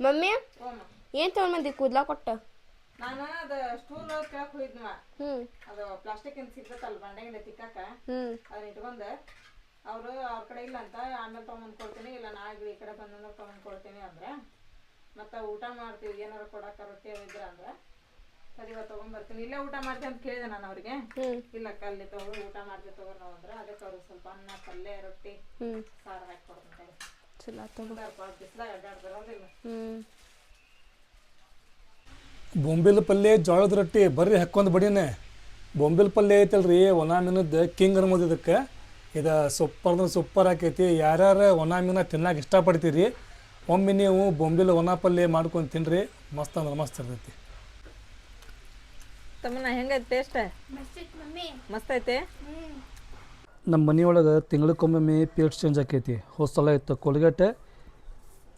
Mummy? ಏನ್ ತಗೊಂಡ್ ಬಂದಿ? ಕೂದ್ಲ ಕೊಟ್ಟ? ನಾನು ಅದ ಸ್ಟೂಲ್ ಕೆಳಕ್ ಹೋಗಿದ್ನವ ಹ್ಮ್. ಅದು ಪ್ಲಾಸ್ಟಿಕ್ ಅಂತ ಸಿಗ್ತೈತಲ್ಲ ಬಂಡೆಗಿಂದ ತಿಕ್ಕಾಕ. ಅದನ್ನ ಇಟ್ಕೊಂಡ ಅವರು ಅವ್ರ ಕಡೆ ಇಲ್ಲ ಅಂತ ಆಮೇಲೆ ತಗೊಂಡ್ ಕೊಡ್ತೀನಿ ಇಲ್ಲ ನಾಳೆ ಈ ಕಡೆ ಬಂದಂದ್ರೆ ತಗೊಂಡ್ ಕೊಡ್ತೀನಿ ಅಂದ್ರೆ. ಮತ್ತೆ ಊಟ ಮಾಡ್ತೀವಿ ಏನಾರ ಕೊಡಾಕ ರೊಟ್ಟಿ ಇದ್ರ ಅಂದ್ರೆ. ಸರಿ ಇವತ್ತು ಬರ್ತೀನಿ. ಇಲ್ಲೇ ಊಟ ಮಾಡ್ತೀನಿ ಅಂತ ಕೇಳಿದೆ ನಾನು ಅವ್ರಿಗೆ. ಇಲ್ಲ ಕಲ್ಲಿ ತಗೋ ಊಟ ಮಾಡ್ತೀವಿ ತಗೊಂಡು ಅಂದ್ರೆ. ಅದಕ್ಕೆ ಅವ್ರಿಗೆ ಸ್ವಲ್ಪ ಅನ್ನ ಪಲ್ಯ ರೊಟ್ಟಿ ಸಾರು ಹಾಕಿ ಕೊಡ್ತೀನಿ. ಚಲೋ ಹ್ಞೂ ಬೊಂಬಿಲ್ ಪಲ್ಯ ಜೋಳದ ರೊಟ್ಟಿ ಬರ್ರಿ ಹಾಕ್ಕೊಂಡ್ ಬಡಿನೇ ಬೊಂಬಿಲ್ ಪಲ್ಯ ಐತಲ್ರಿ ಒಣ ಮೀನದ ಕಿಂಗ್ ಅನ್ಬೋದು ಇದಕ್ಕೆ. ಇದು ಸೂಪರ್ ಅಂದ್ರೆ ಸೂಪರ್ ಆಕೈತಿ. ಯಾರ್ಯಾರು ಒಣ ಮೀನ ತಿನ್ನಕ್ಕೆ ಇಷ್ಟಪಡ್ತೀರಿ ಒಮ್ಮೆ ನೀವು ಬೊಂಬಿಲ್ ಒಣ ಪಲ್ಯ ಮಾಡ್ಕೊಂಡು ತಿನ್ರಿ ಮಸ್ತ್ ಅಂದ್ರೆ ಮಸ್ತ್ ಇರ್ತೈತಿ. ತಮ್ಮನ ಹೆಂಗೈತೆ ಟೇಸ್ಟ್ ಮಸ್ತ್ ಐತೆ ನಮ್ಮ ಮನೆಯೊಳಗೆ ತಿಂಗಳಕ್ಕೊಮ್ಮೆ ಪೇಟ್ಸ್ ಚೇಂಜ್ ಆಕೈತಿ. ಹೋದ ಸಲ ಇತ್ತು ಕೊಲ್ಗೇಟ್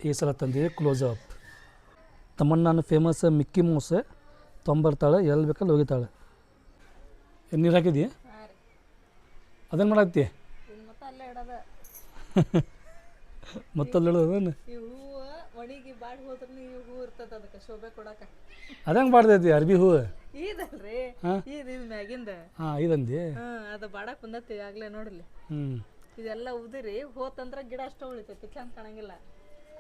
ಈ ಸಲ ತಂದಿದೆ ಕ್ಲೋಸ್ ಅಪ್ ತಮ್ಮನ್ನ ನಾನು ಫೇಮಸ್ ಮಿಕ್ಕಿ ಮೌಸ ತೊಂಬರ್ತಾಳೆ ಎಲ್ಲಿ ಬೇಕಲ್ಲಿ ಹೋಗಿತಾಳೆ ನೀರು ಹಾಕಿದಿ? ಅದೇನು ಮಾಡತ್ತಿ ಮತ್ತೆ ಅಲ್ಲೇ ಇಡೋದ. ಮತ್ತಲ್ಲಿ ಒಣಗಿ ಬಾಡಿ ಹೋದ್ರ ಈ ಹೂ ಇರ್ತದ ಅದಕ್ಕೆ ಶೋಭೆ ಕೊಡಾಕ. ಅದಂಗೆ ಬಾಡ್ದೈತಿ ಅರ್ಬಿ ಹೂವು ಇದಲ್ರಿ? ಇದು ಮ್ಯಾಗಿಂದ. ಹಾಂ ಇದಂದಿ ಹ್ಮ್ ಅದು ಬಾಡಕ್ ಬಂದತಿ ಆಗ್ಲೇ ನೋಡ್ಲಿ. ಹ್ಞೂ ಇದೆಲ್ಲ ಉದಿರಿ ಹೋತಂದ್ರ ಗಿಡ ಅಷ್ಟ ಉಳಿತೈತಿ ಚಂದ ಕಾಣಂಗಿಲ್ಲ.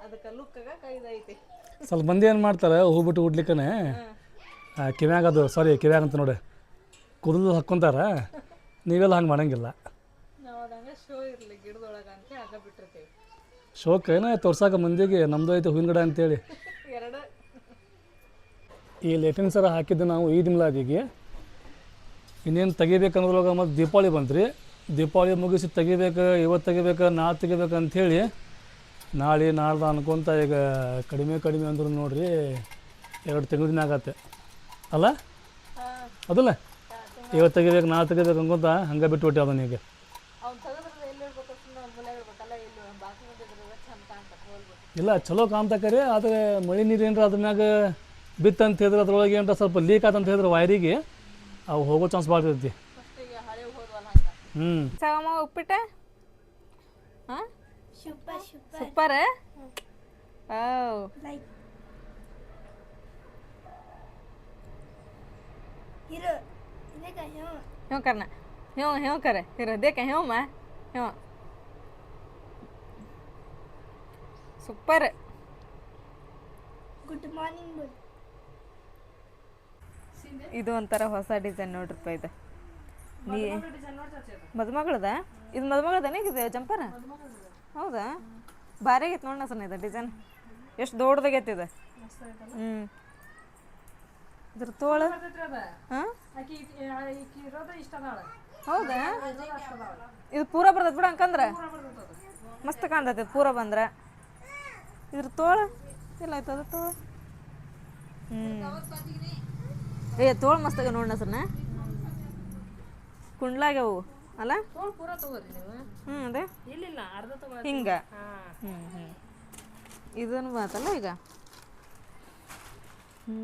ಅದಕ್ಕೆ ಲುಕ್ಕಾಗ ಇದೈತಿ ಸ್ವಲ್ಪ ಮಂದಿ ಏನು ಮಾಡ್ತಾರೆ ಹೂ ಬಿಟ್ಟು ಉಡ್ಲಿಕ್ಕನೆ? ಕಿವ್ಯಾಗ ಅದು ಸಾರಿ ಕಿವ್ಯಾಗ ಅಂತ ನೋಡಿ. ಕುದಿದು ಹಾಕ್ಕೊಂತಾರ ನೀವೆಲ್ಲ ಹಂಗೆ ಮಾಡಂಗಿಲ್ಲ ನಾವು ಅದಂಗ ಶೋ ಇರ್ಲಿ ಗಿಡದೊಳಗ ಅಂತ ಆಗ ಬಿಟ್ಟಿರ್ತೀವಿ ಶೋಕ್ ಏನ ತೋರ್ಸಾಕ ಮಂದಿಗೆ ನಮ್ದು ಐತೆ ಹೂವಿನ ಗಿಡ ಅಂತೇಳಿ. ಈ ಲೇಟಿನ್ ಸರ ಹಾಕಿದ್ದು ನಾವು ಈದ್ ಮಿಲಾದಿಗೆ ಇನ್ನೇನು ತೆಗಿಬೇಕನ್ನೋದ್ರೊಳಗೆ ಮತ್ತು ದೀಪಾವಳಿ ಬಂತ್ರಿ. ದೀಪಾವಳಿ ಮುಗಿಸಿ ತೆಗಿಬೇಕು ಇವತ್ತು ತೆಗಿಬೇಕು ನಾಳೆ ತೆಗಿಬೇಕು ಅಂಥೇಳಿ ನಾಳೆ ನಾಳ್ದು ಅನ್ಕೊಂತ ಈಗ ಕಡಿಮೆ ಕಡಿಮೆ ಅಂದ್ರು ನೋಡ್ರಿ ಎರಡು ತಿಂಗಳ ದಿನ ಆಗತ್ತೆ. ಅಲ್ಲ? ಅದಲ್ಲ? ಇವತ್ತು ತೆಗಿಬೇಕು ನಾಳೆ ತೆಗಿಬೇಕು ಅನ್ಕೊಂತ ಹಂಗೆ ಬಿಟ್ಟು ಅದನ್ನ ಈಗ ಅವ್ನು ತೆಗೆದ್ರೆ ಎಲ್ಲಿ ಇರ್ಬೇಕು ಸುಮ್ಮನೆ ಮೂಲೆ ಇರ್ಬೇಕಲ್ಲ ಇಲ್ಲಿ ಬಾಕಿ ಬಂದಿದ್ರೆ ಚಂದ ಕಾಣ್ತದೆ ಹೋಲ್ಬಿಟ್ಟು ಇಲ್ಲ ಚಲೋ ಕಾಣ್ತಕ್ಕರಿ ಆದರೆ ಮಳೆ ನೀರು ಏನರ ಅದ್ರ ಮ್ಯಾಗ ಬಿತ್ತು ಅಂತ ಹೇಳಿದ್ರೆ ಅದ್ರೊಳಗೆ ಏನರ ಸ್ವಲ್ಪ ಲೀಕ್ ಆತಂತ ಹೇಳಿದ್ರೆ ವೈರಿಗೆ ಅವು ಹೋಗೋ ಚಾನ್ಸ್ ಭಾಳ ಇರ್ತೈತಿ. ಫಸ್ಟಿಗೆ ಹಳೆ ಹೋದ್ವಲ್ಲ ಹಂಗ ಹ್ಞೂ ಸಗಮ್ಮ ಉಪ್ಪಿಟ್ಟ ಹಾಂ ಸೂಪರ್ ಹ್ಞೂ ಕರ್ನ ಹ್ಞೂ ಹ್ಞೂ ಕರೆ ಹಿರ ದೇಕ ಹ್ಞೂ ಮಾ ಹ್ಞೂ ಸೂಪರ್. ಗುಡ್ ಮಾರ್ನಿಂಗ್ ಇದು ಒಂಥರ ಹೊಸ ಡಿಸೈನ್ ನೋಡ್ರಿಪ್ಪ ಇದು. ನೀ ಮದುಮಗಳದ? ಇದು ಮದುಮಗಳದನೇ ಇದು ಜಂಪರ? ಹೌದಾ? ಭಾರಿ ಆಗೈತೆ ನೋಡೋಣ ಸಣ್ಣ ಇದು ಡಿಸೈನ್. ಎಷ್ಟು ದೊಡ್ಡದಾಗೈತೆ ಇದು. ಹ್ಞೂ ಇದ್ರ ತೋಳ? ಹಾಂ? ಹೌದಾ? ಇದು ಪೂರ ಬರ್ತೈತೆ ಬಿಡ ಅಂಕಂದ್ರೆ ಮಸ್ತ್ ಕಾಣ್ತೈತೆ ಪೂರ ಬಂದ್ರೆ. ಇದ್ರ ತೋಳು. ಇಲ್ಲ ಆಯ್ತು ಅದು ತೋಳು ಹ್ಞೂ ಏ ತೋಳು ಮಸ್ತಾಗ ನೋಡಣ ಕುಂಡ್ಲಾಗ್ಯಾವು ಕುಂಡ್ಲಾಗ್ಯವು ಅಲ್ಲ? ಹ್ಞೂ ಅದೇ. ಹಿಂಗ? ಹ್ಮ್ ಹ್ಮ್. ಇದನ್ನು ಮಾತಲ್ಲ ಈಗ? ಹ್ಞೂ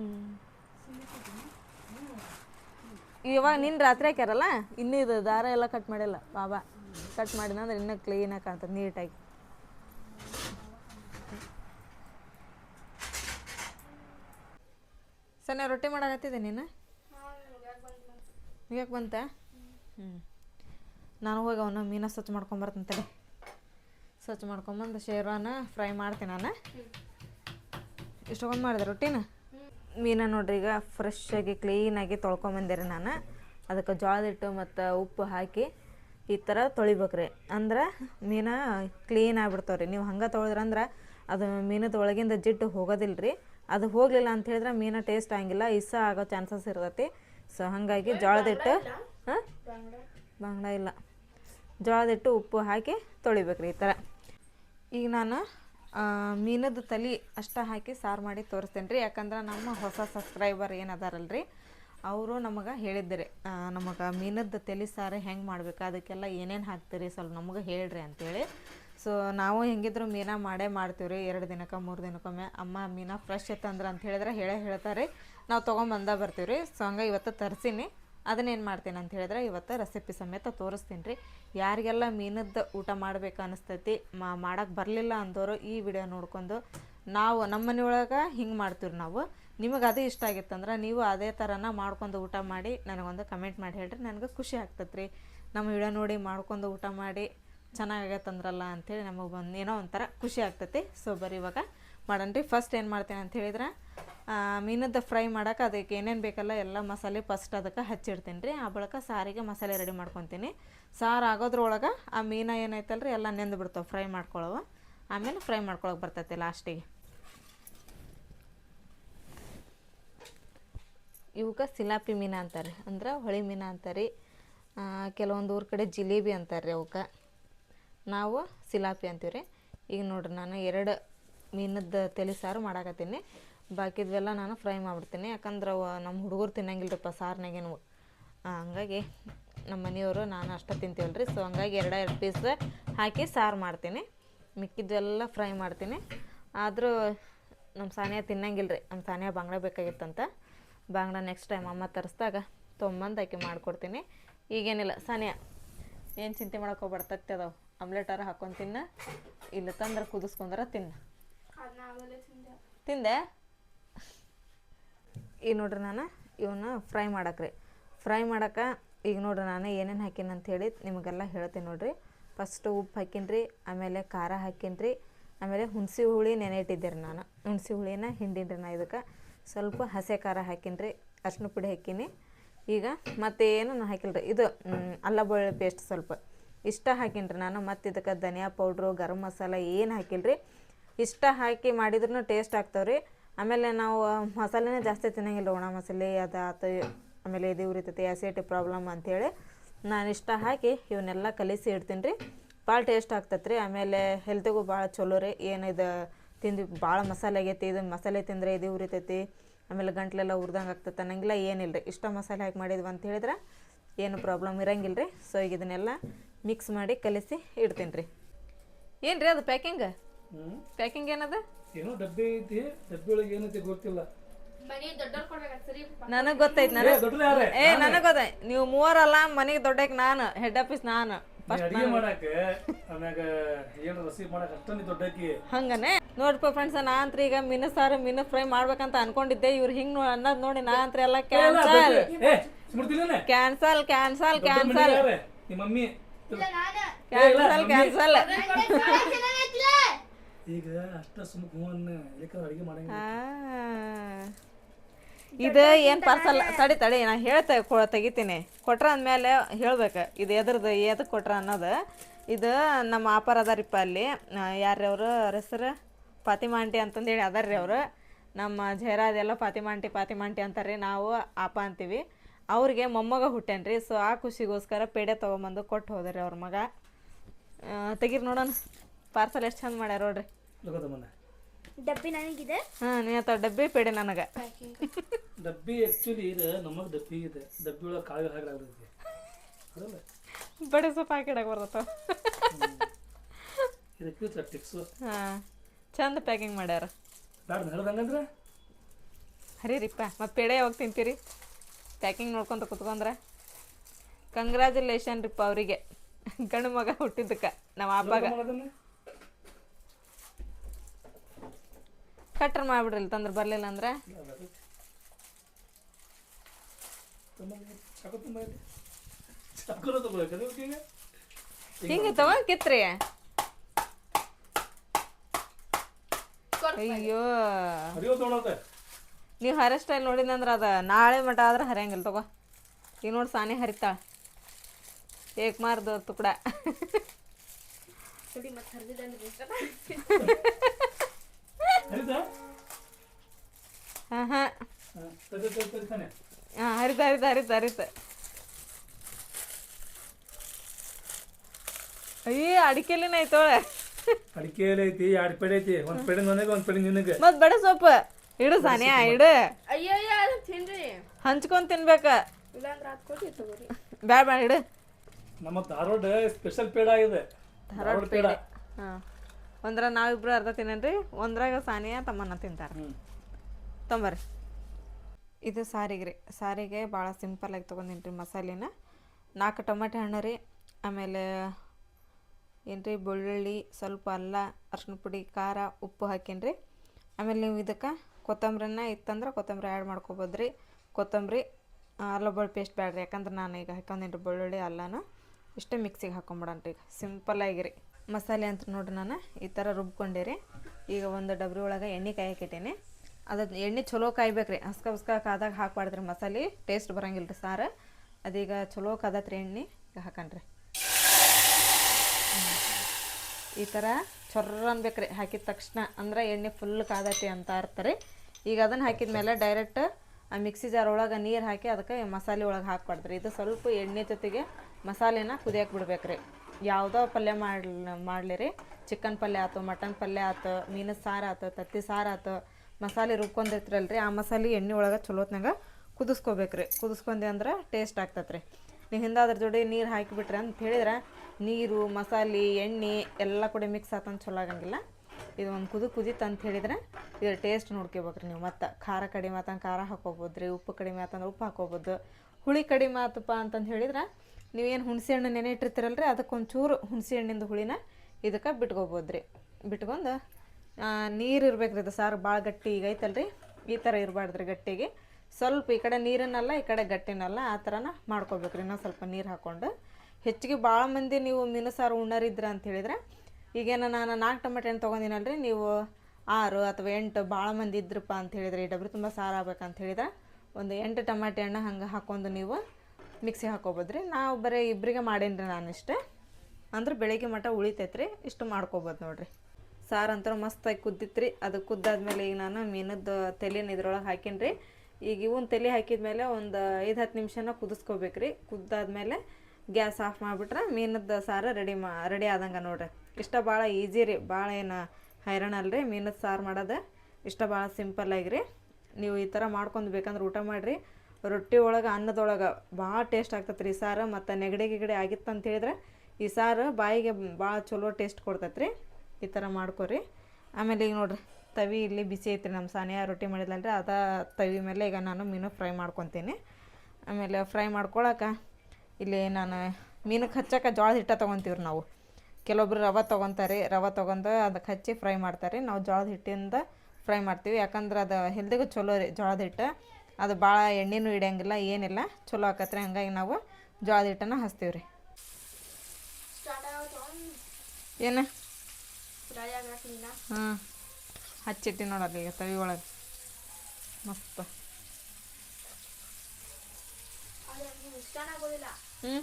ಇವಾಗ ನಿನ್ನ ರಾತ್ರಿ ಹಾಕ್ಯಾರಲ್ಲ ಇನ್ನೂ ಇದು ದಾರ ಎಲ್ಲ ಕಟ್ ಮಾಡಿಲ್ಲ ಬಾಬಾ. ಕಟ್ ಮಾಡಿದ ಅಂದ್ರೆ ಇನ್ನೂ ಕ್ಲೀನಾಗಿ ಕಾಣ್ತದೆ ನೀಟಾಗಿ. ಸಣ್ಣ ರೊಟ್ಟಿ ಮಾಡಾಕತ್ತಿದ್ದೆ ನೀನು? ಯಾಕೆ ಬಂತ ಹ್ಞೂ ನಾನು ಹೋಗಿ ಅವನ ಮೀನ ಸ್ವಚ್ಛ ಮಾಡ್ಕೊಂಬರ್ತಂತೇಳಿ ಸ್ವಚ್ಛ ಮಾಡ್ಕೊಂಬಂದು ಶೇರ್ವಾನ ಫ್ರೈ ಮಾಡ್ತೀನಿ ನಾನು. ಇಷ್ಟೊಂದು ಮಾಡಿದೆ ರೊಟ್ಟಿನ? ಮೀನ ನೋಡ್ರಿ ಈಗ ಫ್ರೆಶ್ ಆಗಿ ಕ್ಲೀನಾಗಿ ತೊಳ್ಕೊಂಬಂದಿರಿ ನಾನು. ಅದಕ್ಕೆ ಜೋಳದ ಹಿಟ್ಟು ಮತ್ತು ಉಪ್ಪು ಹಾಕಿ ಈ ಥರ ತೊಳಿಬೇಕ್ರಿ ಅಂದ್ರೆ ಮೀನ ಕ್ಲೀನ್ ಆಗಿಬಿಡ್ತಾವ್ರಿ ನೀವು ಹಂಗೆ ತೊಳೆದ್ರಂದ್ರೆ ಅದು ಮೀನದ ಒಳಗಿಂದ ಜಿಡ್ಡು ಹೋಗೋದಿಲ್ಲ ರೀ ಅದು ಹೋಗಲಿಲ್ಲ ಅಂತ ಹೇಳಿದ್ರೆ ಮೀನ ಟೇಸ್ಟ್ ಆಗಿಲ್ಲ ಇಸ ಆಗೋ ಚಾನ್ಸಸ್ ಇರ್ತೈತಿ. ಸೊ ಹಾಗಾಗಿ ಜೋಳದಿಟ್ಟು ಹಾಂ? ಬಾಂಗ್ಡ ಇಲ್ಲ. ಜೋಳದಿಟ್ಟು ಉಪ್ಪು ಹಾಕಿ ತೊಳಿಬೇಕ್ರಿ ಈ ಥರ. ಈಗ ನಾನು ಮೀನದ ತಲೆ ಅಷ್ಟ ಹಾಕಿ ಸಾರು ಮಾಡಿ ತೋರಿಸ್ತೇನೆ ರೀ ಯಾಕಂದ್ರೆ ನಮ್ಮ ಹೊಸ ಸಬ್ಸ್ಕ್ರೈಬರ್ ಏನದಾರಲ್ರಿ, ಅವರು ನಮಗೆ ಹೇಳಿದ್ರಿ ನಮಗೆ ಮೀನದ ತಲೆ ಸಾರು ಹೆಂಗೆ ಮಾಡ್ಬೇಕು, ಅದಕ್ಕೆಲ್ಲ ಏನೇನು ಹಾಕ್ತೀರಿ ಸ್ವಲ್ಪ ನಮಗೆ ಹೇಳ್ರಿ ಅಂತೇಳಿ. ಸೊ ನಾವು ಹೆಂಗಿದ್ರು ಮೀನಾ ಮಾಡೇ ಮಾಡ್ತೀವಿ ರೀ. ಎರಡು ದಿನಕ್ಕೆ, ಮೂರು ದಿನಕ್ಕೊಮ್ಮೆ. ಅಮ್ಮ ಮೀನಾ ಫ್ರೆಶ್ ಇತ್ತಂದ್ರೆ ಅಂತ ಹೇಳಿದ್ರೆ ಹೇಳೇ ಹೇಳ್ತಾರೆ ನಾವು ತೊಗೊಂಬಂದ ಬರ್ತೀವಿ ರೀ. ಸೊ ಹಂಗೆ ಇವತ್ತು ತರಿಸೀನಿ. ಅದನ್ನೇನು ಮಾಡ್ತೀನಿ ಅಂತ ಹೇಳಿದ್ರೆ ಇವತ್ತು ರೆಸಿಪಿ ಸಮೇತ ತೋರಿಸ್ತೀನಿ ರೀ. ಯಾರಿಗೆಲ್ಲ ಮೀನದ್ದು ಊಟ ಮಾಡ್ಬೇಕು ಅನಿಸ್ತೈತಿ, ಮಾ ಮಾಡಕ್ಕೆ ಬರಲಿಲ್ಲ ಅಂದವರು ಈ ವಿಡಿಯೋ ನೋಡ್ಕೊಂಡು ನಾವು ನಮ್ಮ ಮನೆಯೊಳಗೆ ಹಿಂಗೆ ಮಾಡ್ತೀವಿ ನಾವು. ನಿಮಗೆ ಅದೇ ಇಷ್ಟ ಆಗಿತ್ತಂದ್ರೆ ನೀವು ಅದೇ ಥರನ ಮಾಡ್ಕೊಂಡು ಊಟ ಮಾಡಿ ನನಗೊಂದು ಕಮೆಂಟ್ ಮಾಡಿ ಹೇಳ್ರಿ. ನನಗೆ ಖುಷಿ ಆಗ್ತೈತೆ ನಮ್ಮ ವಿಡಿಯೋ ನೋಡಿ ಮಾಡ್ಕೊಂಡು ಊಟ ಮಾಡಿ. ಚೆನ್ನಾಗೈತಂದ್ರಲ್ಲ ಅಂಥೇಳಿ ನಮಗೆ ಬಂದು ಏನೋ ಒಂಥರ ಖುಷಿ ಆಗ್ತೈತಿ. ಸೊ ಬರೀ ಇವಾಗ ಮಾಡೋಣ ರೀ ಫಸ್ಟ್ ಏನು ಮಾಡ್ತೇನೆ ಅಂತ ಹೇಳಿದ್ರೆ ಮೀನದ್ದು ಫ್ರೈ ಮಾಡೋಕೆ ಅದಕ್ಕೆ ಏನೇನು ಬೇಕಲ್ಲ ಎಲ್ಲ ಮಸಾಲೆ ಫಸ್ಟ್ ಅದಕ್ಕೆ ಹಚ್ಚಿಡ್ತೀನಿ ರೀ ಆ ಬಳಿಕ ಸಾರಿಗೆ ಮಸಾಲೆ ರೆಡಿ ಮಾಡ್ಕೊತೀನಿ. ಸಾರು ಆಗೋದ್ರೊಳಗೆ ಆ ಮೀನ ರೀ ಎಲ್ಲ ನೆಂದು ಬಿಡ್ತಾವೆ. ಫ್ರೈ ಮಾಡ್ಕೊಳ್ಳೋವ ಆಮೇಲೆ ಫ್ರೈ ಮಾಡ್ಕೊಳಕ್ಕೆ ಬರ್ತೈತಿ ಲಾಸ್ಟಿಗೆ ಇವಕ್ಕೆ ಸಿಲಾಪಿ ಮೀನು ಅಂತಾರೆ ಅಂದ್ರೆ ಹೊಳಿ ಮೀನು ಅಂತಾರೆ ಕೆಲವೊಂದು ಊರ ಕಡೆ ಜಿಲೇಬಿ ಅಂತಾರೆ ರೀ ಅವಕ್ಕೆ ನಾವು ಸಿಲಾಪಿ ಅಂತೀವಿ ರೀ ಈಗ ನೋಡ್ರಿ ನಾನು ಎರಡು ಮೀನದ ತಲೆ ಸಾರು ಮಾಡಾಕತ್ತೀನಿ. ಬಾಕಿದ್ವೆಲ್ಲ ನಾನು ಫ್ರೈ ಮಾಡಿಬಿಡ್ತೀನಿ. ಯಾಕಂದ್ರೆ ಅವ ನಮ್ಮ ಹುಡುಗರು ತಿನ್ನಂಗಿಲ್ಲರಪ್ಪ ಸಾರ್ನಾಗೇನು ಹಂಗಾಗಿ ನಮ್ಮ ಮನೆಯವರು ನಾನು ಅಷ್ಟೇ ತಿಂತೀವಲ್ಲ ರೀ ಸೊ ಹಂಗಾಗಿ ಎರಡು ಎರಡು ಪೀಸ್ ಹಾಕಿ ಸಾರು ಮಾಡ್ತೀನಿ. ಮಿಕ್ಕಿದ್ದೆಲ್ಲ ಫ್ರೈ ಮಾಡ್ತೀನಿ. ಆದರೂ ನಮ್ಮ ಸಾನಿಯ ತಿನ್ನಂಗಿಲ್ಲ ರೀ ನಮ್ಮ ಸಾನಿಯ ಬಾಂಗ್ಡ ಬೇಕಾಗಿತ್ತಂತ. ಬಾಂಗ್ಡ ನೆಕ್ಸ್ಟ್ ಟೈಮ್ ಅಮ್ಮ ತರಿಸ್ದಾಗ ತೊಂಬಂದು ಆಕೆ ಮಾಡಿಕೊಡ್ತೀನಿ. ಈಗೇನಿಲ್ಲ. ಸಾನಿಯ, ಏನು ಚಿಂತೆ ಮಾಡೋಕೆ ಹೋಗ್ಬಾರ್ದು ಆಮ್ಲೆಟಾರ ಹಾಕೊಂಡು ತಿನ್ನ. ಇಲ್ಲ ತಂದ್ರೆ ಕುದಿಸ್ಕೊಂಡ್ರ ತಿನ್ನ. ತಿಂದೆ. ಈಗ ನೋಡ್ರಿ ನಾನು ಇವನ್ನ ಫ್ರೈ ಮಾಡಕ್ರಿ. ಫ್ರೈ ಮಾಡಕ್ಕೆ ಈಗ ನೋಡ್ರಿ ನಾನು ಏನೇನು ಹಾಕೀನಿ ಅಂಥೇಳಿ ನಿಮಗೆಲ್ಲ ಹೇಳ್ತೀನಿ ನೋಡ್ರಿ. ಫಸ್ಟು ಉಪ್ಪು ಹಾಕೀನಿ ರೀ ಆಮೇಲೆ ಖಾರ ಹಾಕೀನಿ ರೀ ಆಮೇಲೆ ಹುಣಸಿ ಹುಳಿ ನೆನೆ ಇಟ್ಟಿದ್ದೆ ರೀ ನಾನು. ಹುಣಸಿ ಹುಳಿನ ಹಿಂಡಿನ್ರಿ ರೀ ನಾ ಇದಕ್ಕೆ. ಸ್ವಲ್ಪ ಹಸೆ ಖಾರ ಹಾಕೀನಿ ರೀ ಅರ್ಶಿನ ಪುಡಿ ಹಾಕೀನಿ. ಈಗ ಮತ್ತೆ ಏನು ನಾನು ಹಾಕಿಲ್ಲ ರೀ ಇದು ಅಲ್ಲ ಬೆಳ್ಳುಳ್ಳಿ ಪೇಸ್ಟ್ ಸ್ವಲ್ಪ. ಇಷ್ಟ ಹಾಕೀನಿ ರೀ ನಾನು. ಮತ್ತು ಇದಕ್ಕೆ ಧನಿಯಾ ಪೌಡ್ರು ಗರಂ ಮಸಾಲೆ ಏನು ಹಾಕಿಲ್ರಿ? ಇಷ್ಟ ಹಾಕಿ ಮಾಡಿದ್ರೂ ಟೇಸ್ಟ್ ಆಗ್ತಾವೆ ರೀ ಆಮೇಲೆ ನಾವು ಮಸಾಲೆನೇ ಜಾಸ್ತಿ ತಿನ್ನಂಗಿಲ್ಲ ಒಣ ಮಸಾಲೆ, ಅದು ಆತು, ಆಮೇಲೆ ಇದು ಉರಿತೈತಿ ಆಸಿಟಿ ಪ್ರಾಬ್ಲಮ್ ಅಂಥೇಳಿ ನಾನು ಇಷ್ಟ ಹಾಕಿ ಇವನ್ನೆಲ್ಲ ಕಲಿಸಿ ಇಡ್ತೀನಿ ರೀ ಭಾಳ ಟೇಸ್ಟ್ ಆಗ್ತೈತೆ ರೀ ಆಮೇಲೆ ಹೆಲ್ತಿಗೂ ಭಾಳ ಚಲೋ ರೀ. ಏನು ಇದು, ತಿಂದು ಭಾಳ ಮಸಾಲೆ ಆಗೈತಿ ಇದು ಮಸಾಲೆ ತಿಂದರೆ ಇದು ಉರಿತೈತಿ. ಆಮೇಲೆ ಗಂಟ್ಲೆಲ್ಲ ಉರ್ದಂಗೆ ಆಗ್ತೈತೆ ಅನ್ನಂಗಿಲ್ಲ ಏನಿಲ್ಲ ರೀ ಇಷ್ಟ ಮಸಾಲೆ ಹಾಕಿ ಮಾಡಿದ್ವಿ ಅಂತ ಹೇಳಿದ್ರೆ ಏನು ಪ್ರಾಬ್ಲಮ್ ಇರಂಗಿಲ್ಲ ರೀ ಸೊ ಈಗ ಇದನ್ನೆಲ್ಲ ಮಿಕ್ಸ್ ಮಾಡಿ ಕಲಿಸಿ ಇಡ್ತೀನಿ ರೀ ಏನು ರೀ ಅದು ಪ್ಯಾಕಿಂಗ್? ಪ್ಯಾಕಿಂಗ್ ಏನದು? ಏನೋ ಡಬ್ಬಿ ಐತಿ ಡಬ್ಬಿ ಒಳಗೆ ಏನೈತಿ ಗೊತ್ತಿಲ್ಲ. ಮನೆ ದೊಡ್ಡವ್ರು ಸರಿ ನನಗೆ ಗೊತ್ತೈತಿ ನನಗೆ ಏ ನನಗೆ ಗೊತ್ತಾಯ್ತು ನೀವು ಮೂವರಲ್ಲ ಮನೆಗೆ ದೊಡ್ಡಕ್ಕೆ ನಾನು ಹೆಡ್ ಆಫೀಸ್ ನಾನು. ಹಂಗನೆ? ನೋಡ್ಪ ಫ್ರೆಂಡ್ಸ್ ನಾ ಅಂತ ಈಗ ಮೀನು ಸಾರು ಮೀನು ಫ್ರೈ ಮಾಡ್ಬೇಕಂತ ಅನ್ಕೊಂಡಿದ್ದೆ. ಇವ್ರು ಹಿಂಗ್ ಅನ್ನೋದ್ ನೋಡಿ ನಾ ಅಂತ ಎಲ್ಲ ಕ್ಯಾನ್ಸಲ್ ಕ್ಯಾನ್ಸಲ್ ಕ್ಯಾನ್ಸಲ್ ಕ್ಯಾನ್ಸಲ್ ನಿಮ್ಮ ಮಮ್ಮಿ. ಕ್ಯಾನ್ಸಲ್ ಕ್ಯಾನ್ಸಲ್ ಈಗ ಅಷ್ಟ ಸುಮ್ಮ ಹೂವನ್ನ ಯಾಕಂದ್ರೆ ಅಡಿಗೆ ಮಾಡಂಗಿಲ್ಲ. ಇದು ಏನು ಪಾರ್ಸಲ್ ತಡಿ ತಡಿ ನಾ ಹೇಳ್ತ ಕೊ ತೆಗಿತೀನಿ. ಕೊಟ್ರ ಅಂದಮೇಲೆ ಹೇಳ್ಬೇಕು. ಇದು ಎದ್ರದ್ದು ಎದಕ್ಕೆ ಕೊಟ್ರ ಅನ್ನೋದು. ಇದು ನಮ್ಮ ಆಪರ್ ಅದಾರಿಪ್ಪ ಅಲ್ಲಿ. ಯಾರ್ಯವ್ರು ಅವ್ರ? ಹೆಸರು? ಫಾತಿಮಾ ಆಂಟಿ ಅಂತಂದೇಳಿ ಅದಾರ ರೀ ಅವರು. ನಮ್ಮ ಜೈರಾದೆಲ್ಲ ಫಾತಿಮಾ ಆಂಟಿ ಫಾತಿಮಾ ಆಂಟಿ ಅಂತಾರೆ ನಾವು ಆಪ ಅಂತೀವಿ. ಅವ್ರಿಗೆ ಮೊಮ್ಮಗ ಹುಟ್ಟೇನ್ರಿ ಸೊ ಆ ಖುಷಿಗೋಸ್ಕರ ಪೇಡೆ ತೊಗೊಂಬಂದು ಕೊಟ್ಟು ಹೋದ್ರಿ ಅವ್ರ ಮಗ. ತೆಗೀರಿ ನೋಡೋಣ. ಪಾರ್ಸಲ್ ಎಷ್ಟು ಚಂದ ಮಾಡ್ಯಾರ ನೋಡ್ರಿ. ಡಬ್ಬಿ ನನಗಿದೆ. ಹಾ ನೀ ಆತ ಡಬ್ಬಿ ಪೇಡೆ ನನಗೆ. ಡಬ್ಬಿ ಆಕ್ಚುಲಿ ಇದು ನಮಗ್ ಡಬ್ಬಿ ಇದೆ. ಡಬ್ಬಿ ಒಳಗೆ ಕಾಳು ಹಾಕಲಾಗ್ತೈತಿ ಬಡೆ ಸೊಪ್ಪು ಹಾಕಿಡಕ್ಕೆ ಬರ್ತಾವ ಇದಕ್ಕೆ ಟಿಕ್ಸು ಹಾಂ ಚಂದ ಪ್ಯಾಕಿಂಗ್ ಮಾಡ್ಯಾರ. ಬ್ಯಾಡ ಹೇಳ್ದಂಗಂದ್ರೆ? ಹರೀರಿಪ್ಪ ಮತ್ತು ಪೇಡೆ ಯಾವಾಗ ತಿಂತೀರಿ? ಪ್ಯಾಕಿಂಗ್ ನೋಡ್ಕೊಂತ ಕುತ್ಕೊಂಡ್ರೆ ಕಂಗ್ರ್ಯಾಚುಲೇಷನ್ ರೀಪ್ಪ ಅವರಿಗೆ. ಗಂಡು ಮಗ ಹುಟ್ಟಿದ್ದಕ್ಕೆ. ನಮ್ಮ ಹಬ್ಬಾಗ ಕಟ್ರ್ ಮಾಡ್ಬಿಡ್ರಿ ತಂದ್ರ ಬರಲಿಲ್ಲ ಅಂದ್ರೆ. ಹಿಂಗ ತುಂಬ ಇದೆ ಚಾಕು ತಗೋಬೇಕಲ್ಲ ಈಗ ಹಿಂಗೆ ತಗೋ ಕಿತ್ರಿ ಅಯ್ಯೋ ನೀವು ಹರ ಸ್ಟೈಲ್ ನೋಡಿದಂದ್ರೆ ಅದು ನಾಳೆ ಮಟ ಆದ್ರೆ ಹರಿಯಂಗಿಲ್ಲ ತಗೋ. ಈಗ ನೋಡಿ ಸಾನೆ ಹರಿತಾಳೆ. ಏಕ್ ಮಾರ್ದು ತುಕಡ. ಹಾಂ ಹಾಂ. ಹಾಂ ಹರಿತ ಹರಿತ ಹರಿತ ಹರಿತ ಅಯ್ಯ ಅಡಿಕೆಲಿನ ಐತೋಳೆ. ಅಡಿಕೆಲಿ ಐತಿ ಎರಡು ಪೇಡ ಐತಿ. ಒಂದು ಪೇಡ ನನಗೆ ಒಂದು ಪೆಡೆ ನಿನಗೆ. ಮತ್ ಬಡ ಸೊಪ್ಪು. ಇಡು ಸಾನಿಯಾ ಇಡು. ಅಯ್ಯೋ ಅಯ್ಯೋ ಅದು ತಿನ್ರಿ. ಹಂಚ್ಕೊಂಡ್ ತಿನ್ಬೇಕ. ಇಲ್ಲಾಂದ್ರೆ ಅದು ಕೊಟ್ಟು ತಗೋರಿ ಬ್ಯಾಡ ಬ್ಯಾಡ ಇಡು. ನಮ್ಮ ಧಾರವಾಡ ಸ್ಪೆಷಲ್ ಪೇಡ ಇದೆ ಧಾರವಾಡ ಪೇಡ. ಹಾಂ. ಒಂದ್ರ ನಾವಿಬ್ರು ಅರ್ಧ ತಿನ್ನೇನ್ರಿ ಒಂದ್ರಾಗ ಸಾನಿಯಾ ತಮ್ಮನ್ನ ತಿಂತಾರ. ತೊಂಬರ್ರಿ ಇದು ಸಾರಿಗೆ ರೀ ಸಾರಿಗೆ ಭಾಳ ಸಿಂಪಲ್ ತೊಗೊಂಡಿನಿ ರೀ ಮಸಾಲಿನ. ನಾಲ್ಕು ಟೊಮೆಟೊ ಹಣ್ಣು ರೀ ಆಮೇಲೆ ಏನು ರೀ ಬೆಳ್ಳುಳ್ಳಿ ಸ್ವಲ್ಪ ಅಲ್ಲ ಅರ್ಶಿನ ಪುಡಿ ಖಾರ ಉಪ್ಪು ಹಾಕೀನಿ ರೀ ಆಮೇಲೆ ನೀವು ಇದಕ್ಕೆ ಕೊತ್ತಂಬರಿನ ಇತ್ತಂದ್ರೆ ಕೊತ್ತಂಬರಿ ಆ್ಯಡ್ ಮಾಡ್ಕೊಬೋದು ರೀ ಕೊತ್ತಂಬರಿ ಅಲ್ಲ ಪೇಸ್ಟ್ ಬೇಡ್ರಿ ಯಾಕಂದ್ರೆ ನಾನು ಈಗ ಹಾಕೊಂಡಿನಿ ಬೆಳ್ಳುಳ್ಳಿ, ಅಲ್ಲನ ಇಷ್ಟೇ ಮಿಕ್ಸಿಗೆ ಹಾಕೊಂಬಿಡೋಣ ಈಗ. ಸಿಂಪಲ್ಲಾಗಿ ರೀ ಮಸಾಲೆ ಅಂತ ನೋಡ್ರಿ ನಾನು, ಈ ಥರ ರುಬ್ಕೊಂಡಿರಿ. ಈಗ ಒಂದು ಡಬ್ರಿ ಒಳಗೆ ಎಣ್ಣೆ ಕಾಯಕ್ಕಿಟ್ಟೀನಿ. ಅದು ಎಣ್ಣೆ ಚಲೋ ಕಾಯ್ಬೇಕ್ರಿ. ಹಸ್ಕ ಹಸ್ಕ ಕಾದಾಗ ಹಾಕ್ಬಾರ್ದ್ರಿ ಮಸಾಲೆ. ಟೇಸ್ಟ್ ಬರಂಗಿಲ್ಲ ರೀ ಸಾರು. ಅದೀಗ ಚಲೋ ಕಾದತ್ರಿ ಎಣ್ಣೆ, ಈಗ ಹಾಕಣ್ರಿ. ಈ ಥರ ಚೊರ್ರ ಅನ್ಬೇಕ್ರಿ ಹಾಕಿದ ತಕ್ಷಣ ಅಂದ್ರೆ ಎಣ್ಣೆ ಫುಲ್ ಕಾದತಿ ಅಂತ ಇರ್ತಾರೆ ಈಗ ಅದನ್ನು ಹಾಕಿದ ಮೇಲೆ ಡೈರೆಕ್ಟ್ ಆ ಮಿಕ್ಸಿ ಜಾರ್ ಒಳಗೆ ನೀರು ಹಾಕಿ ಅದಕ್ಕೆ ಮಸಾಲೆ ಒಳಗೆ ಹಾಕ್ಬಾರ್ದ್ರಿ. ಇದು ಸ್ವಲ್ಪ ಎಣ್ಣೆ ಜೊತೆಗೆ ಮಸಾಲೆನ ಕುದಿಯಕ್ಕೆ ಬಿಡ್ಬೇಕ್ರಿ. ಯಾವುದೋ ಪಲ್ಯ ಮಾಡ್ಲಿ ಮಾಡಲಿರಿ ಚಿಕನ್ ಪಲ್ಯ ಆಯ್ತು ಮಟನ್ ಪಲ್ಯ ಆಯ್ತು ಮೀನು ಸಾರು ಆಯ್ತು ತತ್ತಿ ಸಾರು ಆತು, ಮಸಾಲೆ ರುಬ್ಕೊಂಡಿರ್ತೀರಲ್ರಿ. ಆ ಮಸಾಲೆ ಎಣ್ಣೆ ಒಳಗೆ ಚಲೋತ್ನಾಗ ಕುದಿಸ್ಕೋಬೇಕ್ರಿ. ಕುದಿಸ್ಕೊಂಡೆ ಅಂದ್ರೆ ಟೇಸ್ಟ್ ಆಗ್ತತ್ರಿ. ನೀವು ಹಿಂದೆ ಅದ್ರ ಜೋಡಿ ನೀರು ಹಾಕಿಬಿಟ್ರಿ ಅಂತ ಹೇಳಿದ್ರೆ ನೀರು, ಮಸಾಲೆ, ಎಣ್ಣೆ ಎಲ್ಲ ಕೂಡ ಮಿಕ್ಸ್ ಆತಂತ ಚಲೋ ಆಗಂಗಿಲ್ಲ. ಇದು ಒಂದು ಕುದು ಕುದಿತ್ತು ಅಂತ ಹೇಳಿದ್ರೆ ಇದ್ರ ಟೇಸ್ಟ್ ನೋಡ್ಕೋಬೇಕ್ರಿ ನೀವು. ಮತ್ತು ಖಾರ ಕಡಿಮೆ ಆತಂಗೆ ಖಾರ ಹಾಕೋಬೋದು ರೀ ಉಪ್ಪು ಕಡಿಮೆ ಆತಂದ್ರೆ ಉಪ್ಪು ಹಾಕೋಬೋದು ಹುಳಿ ಕಡಿಮೆ ಆತಪ್ಪ ಅಂತಂದು ಹೇಳಿದ್ರೆ ನೀವೇನು ಹುಣಸೆ ಹಣ್ಣು ನೆನೆ ರೀ ಅದಕ್ಕೆ ಒಂಚೂರು ಹುಣಸೆ ಹಣ್ಣಿಂದ ಹುಳಿನ ಇದಕ್ಕೆ ಬಿಟ್ಕೋಬೋದು ರೀ ಬಿಟ್ಕೊಂಡು ನೀರು ಇರ್ಬೇಕು ರೀ ಇದು ಸಾರು ಭಾಳ ಗಟ್ಟಿ ಈಗ ಐತಲ್ರಿ, ಈ ಥರ ಇರಬಾರ್ದು ರೀ ಗಟ್ಟಿಗೆ. ಸ್ವಲ್ಪ ಈ ಕಡೆ ನೀರನ್ನಲ್ಲ, ಈ ಕಡೆ ಗಟ್ಟಿನಲ್ಲ, ಆ ಥರನ ಮಾಡ್ಕೋಬೇಕು ರೀ ಇನ್ನೊಂದು ಸ್ವಲ್ಪ ನೀರು ಹಾಕ್ಕೊಂಡು ಹೆಚ್ಚಿಗೆ ಭಾಳ ಮಂದಿ ನೀವು ಮೀನು ಸಾರು ಉಣ್ಣರಿದ್ರ ಅಂತ ಹೇಳಿದ್ರೆ, ಈಗೇನು ನಾನು ನಾಲ್ಕು ಟೊಮೆಟೊ ಹಣ್ಣು ತೊಗೊಂಡಿನಲ್ರಿ, ನೀವು ಆರು ಅಥವಾ ಎಂಟು ಭಾಳ ಮಂದಿ ಇದ್ರಪ್ಪ ಅಂತ ಹೇಳಿದ್ರೆ, ಈ ಡಬ್ರಿ ತುಂಬ ಸಾರು ಆಗ್ಬೇಕಂತ ಹೇಳಿದ್ರೆ, ಒಂದು ಎಂಟು ಟಮಾಟೆ ಹಣ್ಣು ಹಂಗೆ ಹಾಕೊಂಡು ನೀವು ಮಿಕ್ಸಿ ಹಾಕೋಬೋದ್ರಿ. ನಾವು ಬರೀ ಇಬ್ಬರಿಗೆ ಮಾಡೇನಿ ರೀ ನಾನು ಇಷ್ಟೇ. ಅಂದ್ರೆ ಬೆಳಿಗ್ಗೆ ಮಟ ಉಳಿತೈತ್ರಿ, ಇಷ್ಟು ಮಾಡ್ಕೋಬೋದು ನೋಡಿರಿ. ಸಾರು ಅಂತೂ ಮಸ್ತಾಗಿ ಕುದ್ದಿತ್ರಿ. ಅದು ಕುದ್ದಾದ್ಮೇಲೆ ಈಗ ನಾನು ಮೀನದ್ದು ತಲೆನ ಇದ್ರೊಳಗೆ ಹಾಕೀನಿ ಈಗ ಇವನ್ ತಲೆ ಹಾಕಿದ್ಮೇಲೆ ಒಂದು ಐದು ಹತ್ತು ನಿಮಿಷನ ಕುದಿಸ್ಕೋಬೇಕ್ರಿ. ಕುದ್ದಾದ್ಮೇಲೆ ಗ್ಯಾಸ್ ಆಫ್ ಮಾಡಿಬಿಟ್ರೆ ಮೀನದ ಸಾರು ರೆಡಿ ಮಾ, ರೆಡಿ ಆದಂಗೆ ನೋಡ್ರಿ. ಇಷ್ಟ ಭಾಳ ಈಜಿ ರೀ, ಭಾಳ ಏನು ಹೈರಾಣ ಅಲ್ರಿ. ಮೀನದ ಸಾರು ಮಾಡೋದು ಇಷ್ಟ ಭಾಳ ಸಿಂಪಲ್ ಆಗಿರಿ. ನೀವು ಈ ಥರ ಮಾಡ್ಕೊಂಡು ಬೇಕಂದ್ರೆ ಊಟ ಮಾಡಿರಿ. ರೊಟ್ಟಿ ಒಳಗೆ, ಅನ್ನದೊಳಗೆ ಭಾಳ ಟೇಸ್ಟ್ ಆಗ್ತೈತೆ ರೀ ಸಾರು. ಮತ್ತು ನೆಗಡಿ ಗಿಗಡಿ ಆಗಿತ್ತು ಅಂತ ಹೇಳಿದ್ರೆ ಈ ಸಾರು ಬಾಯಿಗೆ ಭಾಳ ಚಲೋ ಟೇಸ್ಟ್ ಕೊಡ್ತೈತೆ ರೀ ಈ ಥರ ಮಾಡ್ಕೊರಿ. ಆಮೇಲೆ ಈಗ ನೋಡ್ರಿ, ತವಿ ಇಲ್ಲಿ ಬಿಸಿ ಐತ್ರಿ ನಮ್ಮ ಸಾನಿಯಾ ರೊಟ್ಟಿ ಮಾಡಿದ್ಲಲ್ರಿ. ಅದ ತವಿ ಮೇಲೆ ಈಗ ನಾನು ಮೀನು ಫ್ರೈ ಮಾಡ್ಕೊತೀನಿ. ಆಮೇಲೆ ಫ್ರೈ ಮಾಡ್ಕೊಳಕ್ಕೆ ಇಲ್ಲಿ ನಾನು ಮೀನಕ್ಕೆ ಹಚ್ಚಕ್ಕೆ ಜೋಳದ ಹಿಟ್ಟ ತೊಗೊತೀವ್ರಿ ನಾವು. ಕೆಲವೊಬ್ರು ರವೆ ತೊಗೊತಾರೆ ರವೆ ತೊಗೊಂಡು ಅದಕ್ಕೆ ಹಚ್ಚಿ ಫ್ರೈ ಮಾಡ್ತಾರೆ. ನಾವು ಜೋಳದ ಹಿಟ್ಟಿಂದ ಫ್ರೈ ಮಾಡ್ತೀವಿ. ಯಾಕಂದ್ರೆ ಅದು ಹೆಲ್ದಿಗೂ ಚಲೋ ರೀ ಜೋಳದ ಹಿಟ್ಟು. ಅದು ಭಾಳ ಎಣ್ಣೆನೂ ಹಿಡಿಯಂಗಿಲ್ಲ ಏನಿಲ್ಲ. ಚಲೋ ಆಕತ್ರಿ. ಹಂಗಾಗಿ ನಾವು ಜೋಳದ ಹಿಟ್ಟನ್ನು ಹಚ್ತೀವಿ ರೀ ಏನು? ಹಾಂ. ಹಚ್ಚಿಟ್ಟಿ ನೋಡಲ್ಲ ಈಗ ತವಿ ಒಳಗೆ. ಮಸ್ತ್. ಹ್ಞೂ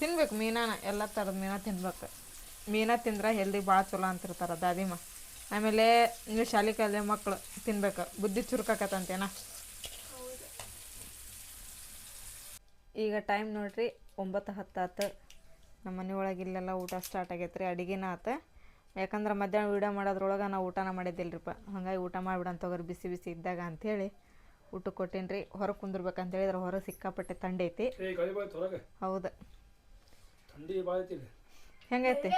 ತಿನ್ಬೇಕು, ಮೀನಾನ ಎಲ್ಲ ಥರದ ಮೀನ ತಿನ್ಬೇಕು. ಮೀನ ತಿಂದ್ರೆ ಹೆಲ್ದಿ ಭಾಳ ಚಲೋ ಅಂತಿರ್ತಾರೆ ದಾದಿಮ ಆಮೇಲೆ ನೀವು ಶಾಲೆ ಕಲಿಯೋ ಮಕ್ಕಳು ತಿನ್ಬೇಕು, ಬುದ್ಧಿ ಚುರುಕಾಕತ್ತಂತೇನ? ಈಗ ಟೈಮ್ ನೋಡ್ರಿ, ಒಂಬತ್ತು ಹತ್ತಾತು. ನಮ್ಮ ಮನೆ ಒಳಗೆ ಇಲ್ಲೆಲ್ಲ ಊಟ ಸ್ಟಾರ್ಟ್ ಆಗೈತೆ ರೀ ಅಡುಗೆನ ಆತ. ಯಾಕಂದ್ರೆ ಮಧ್ಯಾಹ್ನ ವೀಡಿಯೋ ಮಾಡೋದ್ರೊಳಗೆ ನಾವು ಊಟನ ಮಾಡಿದ್ದಿಲ್ರಿಪ್ಪ. ಹಾಗಾಗಿ ಊಟ ಮಾಡಿಬಿಡಂತ ತಗೋರಿ ಬಿಸಿ ಬಿಸಿ ಇದ್ದಾಗ ಅಂಥೇಳಿ ಊಟಕ್ಕೆ ಕೊಟ್ಟೇನಿ ರೀ ಹೊರಗೆ ಕುಂದಿರ್ಬೇಕಂತ ಹೇಳಿದ್ರೆ ಹೊರಗೆ ಸಿಕ್ಕಾಪಟ್ಟೆ ಥಂಡಿ ಐತಿ. ಹೌದು. ಹೆಂಗೈತಿ?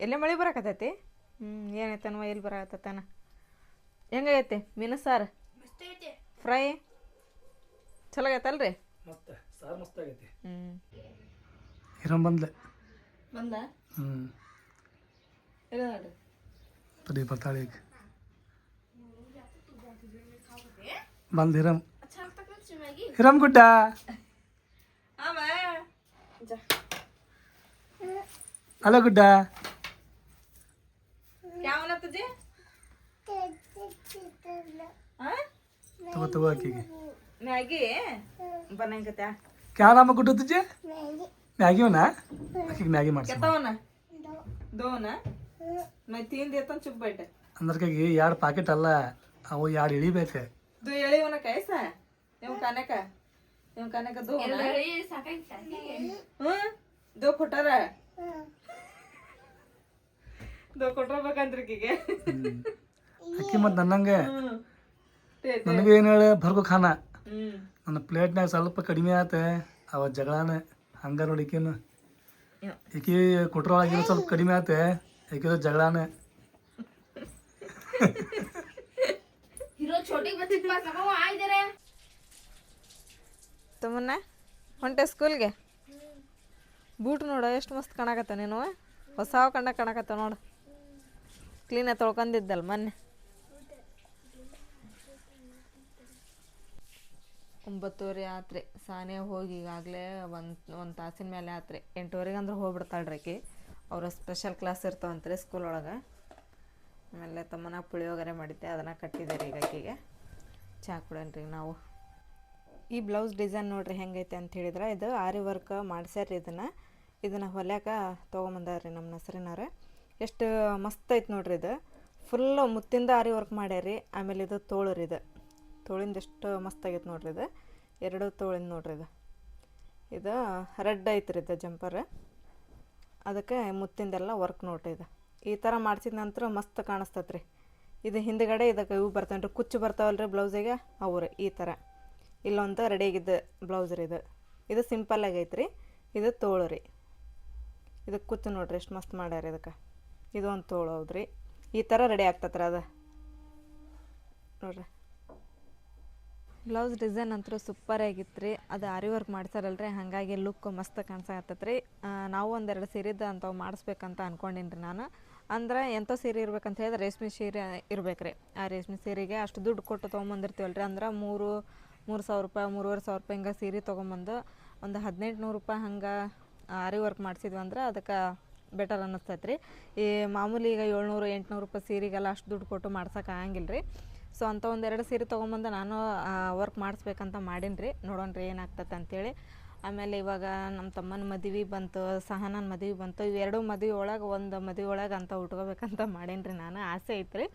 ಎಲ್ಲೇ ಮಳೆ ಬರಕತ್ತೈತಿ? ಹ್ಞೂ ಏನೈತನವ ಎಲ್ಲಿ ಬರಾಕತ್ತನ? ಹೆಂಗೈತಿ? ಮೀನು ಸಾರು ಫ್ರೈ? ಚಲೋ ಆಗೈತಲ್ರಿ? ಹ್ಞೂ ಬಂದ್ಲೆ. ಬಂದ? ಹ್ಞೂ ಬರ್ತಾಳೆ ಈಗ बाँध दे रम रम गुड्डा हेलो गुड्डा क्या म्हणा तुझे मैगी तवा क्या नाम गुड्डू तुझे मैगी हो ना मैगी मार कहता हो ना दो ना मैं तीन देता हूँ चुप बैठे अंदर के ये यार ಅಂದ್ರಕಾಗಿ ಎರಡು है वो यार इडी बैठे ದು ಎಳಿವನ ಕೈಸ ಇವ್ ಕನಕ ಇವ್ ಕನಕ ಸಾಕಾಯ್ತು ಹ್ಮ್ ದೋ ಕೊಟ್ಟಾರ ದೋ ಕೊಟ್ಟಿರ್ಬೇಕಂತ್ರಿ ಈಕಿಗೆ ಅಕ್ಕಿ ಮತ್ತು ನನ್ನಂಗೆ ಹ್ಮ್ ತೇ, ತೇ. ನನಗೆ ಏನು ಹೇಳ ಬರ್ಕೋ ಖಾನ ಹ್ಮ್ ನನ್ನ ಪ್ಲೇಟ್ನಾಗ ಸ್ವಲ್ಪ ಕಡಿಮೆ ಆತ ಅವ ಜಗಳಾನ ಹಂಗ ನೋಡಿ ಈಕಿನು ಹ್ಮ್. ಈಕಿ ಕೊಟ್ರೊಳಗಿನ ಸ್ವಲ್ಪ ಕಡಿಮೆ ಆತ ಈಕಿದ ಜಗಳನ ತಮ್ಮನ್ನ? ಹೊಂಟೆ ಸ್ಕೂಲ್ಗೆ? ಬೂಟ್ ನೋಡು, ಎಷ್ಟು ಮಸ್ತ್ ಕಾಣಕತ್ತ ನೀನು. ಹೊಸಾವ್ ಕಂಡ ಕಾಣಕತ್ತ ನೋಡು. ಕ್ಲೀನಾಗಿ ತೊಳ್ಕೊಂಡಿದ್ದಲ್ಲ ಮೊನ್ನೆ. ಒಂಬತ್ತುವರೆ ಆತ್ರಿ. ಸಾನೆ ಹೋಗಿ ಈಗಾಗಲೇ ಒಂದು ಒಂದು ತಾಸಿನ ಮೇಲೆ ಆತ್ರಿ. ಎಂಟುವರೆಗೆ ಅಂದ್ರೆ ಹೋಗ್ಬಿಡ್ತಾಳ್ರಿ ಆಕಿ. ಅವ್ರ ಸ್ಪೆಷಲ್ ಕ್ಲಾಸ್ ಇರ್ತಾವಂತ್ರಿ ಸ್ಕೂಲ್ ಒಳಗೆ. ಆಮೇಲೆ ತಮ್ಮನ ಪುಳಿಯೋಗರೆ ಮಾಡಿದ್ದೆ, ಅದನ್ನು ಕಟ್ಟಿದ್ದಾರೆ ಈಗ ಅಕ್ಕಿಗೆ. ಚಹಾ ಕುಡನ್ರಿ ನಾವು. ಈ ಬ್ಲೌಸ್ ಡಿಸೈನ್ ನೋಡ್ರಿ ಹೆಂಗೈತೆ ಅಂತ ಹೇಳಿದ್ರೆ, ಇದು ಆರಿ ವರ್ಕ್ ಮಾಡ್ಸ್ಯಾರ ಇದನ್ನು. ಇದನ್ನು ಹೊಲ್ಯಾಕ ತೊಗೊಂಬಂದಾರ್ರಿ ನಮ್ಮ ನಸರಿನವ್ರೆ ಎಷ್ಟು ಮಸ್ತ್ ಐತೆ ನೋಡ್ರಿ ಇದು. ಫುಲ್ಲು ಮುತ್ತಿಂದ ಆರಿ ವರ್ಕ್ ಮಾಡ್ಯಾರಿ ಆಮೇಲೆ ಇದು ತೋಳು ರೀ ಇದು. ತೋಳಿಂದ ಎಷ್ಟು ಮಸ್ತ್ ಆಗೈತೆ ನೋಡ್ರಿ ಇದು. ಎರಡು ತೋಳಿಂದ ನೋಡ್ರಿ ಇದು. ಇದು ರೆಡ್ ಐತ್ರಿ ಇದು ಜಂಪರ್. ಅದಕ್ಕೆ ಮುತ್ತಿಂದೆಲ್ಲ ವರ್ಕ್ ನೋಡ್ರಿ ಇದು. ಈ ಥರ ಮಾಡಿಸಿದ ನಂತರ ಮಸ್ತ್ ಕಾಣಿಸ್ತೈತೆ ರೀ ಇದು ಹಿಂದ್ಗಡೆ ಇದಕ್ಕೆ ಇವು ಬರ್ತಾನೆ ರೀ ಕುಚ್ಚು ಬರ್ತಾವಲ್ಲ ರೀ ಬ್ಲೌಸಿಗೆ ಅವು ರೀ ಈ ಥರ. ಇಲ್ಲೊಂದು ರೆಡಿಯಾಗಿದ್ದ ಬ್ಲೌಸ್ ರೀ ಇದು. ಇದು ಸಿಂಪಲ್ ಆಗೈತೆ ರೀ ಇದು ತೋಳು ರೀ. ಇದಕ್ಕೆ ಕುಚ್ಚು ನೋಡ್ರಿ ಎಷ್ಟು ಮಸ್ತ್ ಮಾಡ್ಯಾರ ಇದಕ್ಕೆ. ಇದು ಒಂದು ತೋಳು ರೀ ಈ ಥರ ರೆಡಿ ಆಗ್ತತ್ರಿ ಅದು. ನೋಡ್ರಿ. ಬ್ಲೌಸ್ ಡಿಸೈನ್ ಅಂತೂ ಸೂಪರ್ ಆಗಿತ್ತು ರೀ ಅದು ಆರಿ ವರ್ಕ್ ಮಾಡ್ಸಾರಲ್ರಿ. ಹಾಗಾಗಿ ಲುಕ್ ಮಸ್ತ್ ಕಾಣಿಸಕತ್ತೈತೆ ರೀ ನಾವು ಒಂದೆರಡು ಸೀರೆದು ಅಂಥವು ಮಾಡಿಸ್ಬೇಕಂತ ಅನ್ಕೊಂಡಿನಿ ರೀ ನಾನು. ಅಂದ್ರೆ ಎಂಥ ಸೀರೆ ಇರ್ಬೇಕಂತ ಹೇಳಿದ್ರೆ ರೇಷ್ಮೆ ಸೀರೆ ಇರ್ಬೇಕು ರೀ. ಆ ರೇಷ್ಮೆ ಸೀರೆಗೆ ಅಷ್ಟು ದುಡ್ಡು ಕೊಟ್ಟು ತೊಗೊಂಬಂದಿರ್ತೀವಲ್ಲ ರೀ ಅಂದ್ರೆ ಮೂರು ಮೂರು ಸಾವಿರ ರೂಪಾಯಿ, ಮೂರುವರೆ ಸಾವಿರ ರೂಪಾಯಿ ಹಿಂಗೆ ಸೀರೆ ತೊಗೊಂಬಂದು ಒಂದು ಹದಿನೆಂಟು ನೂರು ರೂಪಾಯಿ ಹಂಗೆ ಆರಿ ವರ್ಕ್ ಮಾಡಿಸಿದ್ವಿ ಅಂದ್ರೆ ಅದಕ್ಕೆ ಬೆಟರ್ ಅನ್ನಿಸ್ತೈತೆ ರೀ ಈ ಮಾಮೂಲಿ ಈಗ ಏಳ್ನೂರು, ಎಂಟುನೂರು ರೂಪಾಯಿ ಸೀರೆಗೆಲ್ಲ ಅಷ್ಟು ದುಡ್ಡು ಕೊಟ್ಟು ಮಾಡ್ಸೋಕೆ ಆಗಂಗಿಲ್ಲ ರೀ ಸೊ ಅಂಥ ಒಂದೆರಡು ಸೀರೆ ತೊಗೊಂಬಂದು ನಾನು ವರ್ಕ್ ಮಾಡಿಸ್ಬೇಕಂತ ಮಾಡೀನಿ ರೀ ನೋಡೋಣ ರೀ ಏನಾಗ್ತದೆ ಅಂತೇಳಿ. ಆಮೇಲೆ ಇವಾಗ ನಮ್ಮ ತಮ್ಮನ ಮದುವೆ ಬಂತು ಸಹನನ ಮದುವೆ ಬಂತು. ಇವೆರಡು ಮದುವೆ ಒಳಗೆ ಒಂದು ಮದುವೆ ಒಳಗೆ ಅಂತ ಉಟ್ಕೋಬೇಕಂತ ಮಾಡೀನಿ ರೀ ನಾನು. ಆಸೆ ಐತ್ರಿ.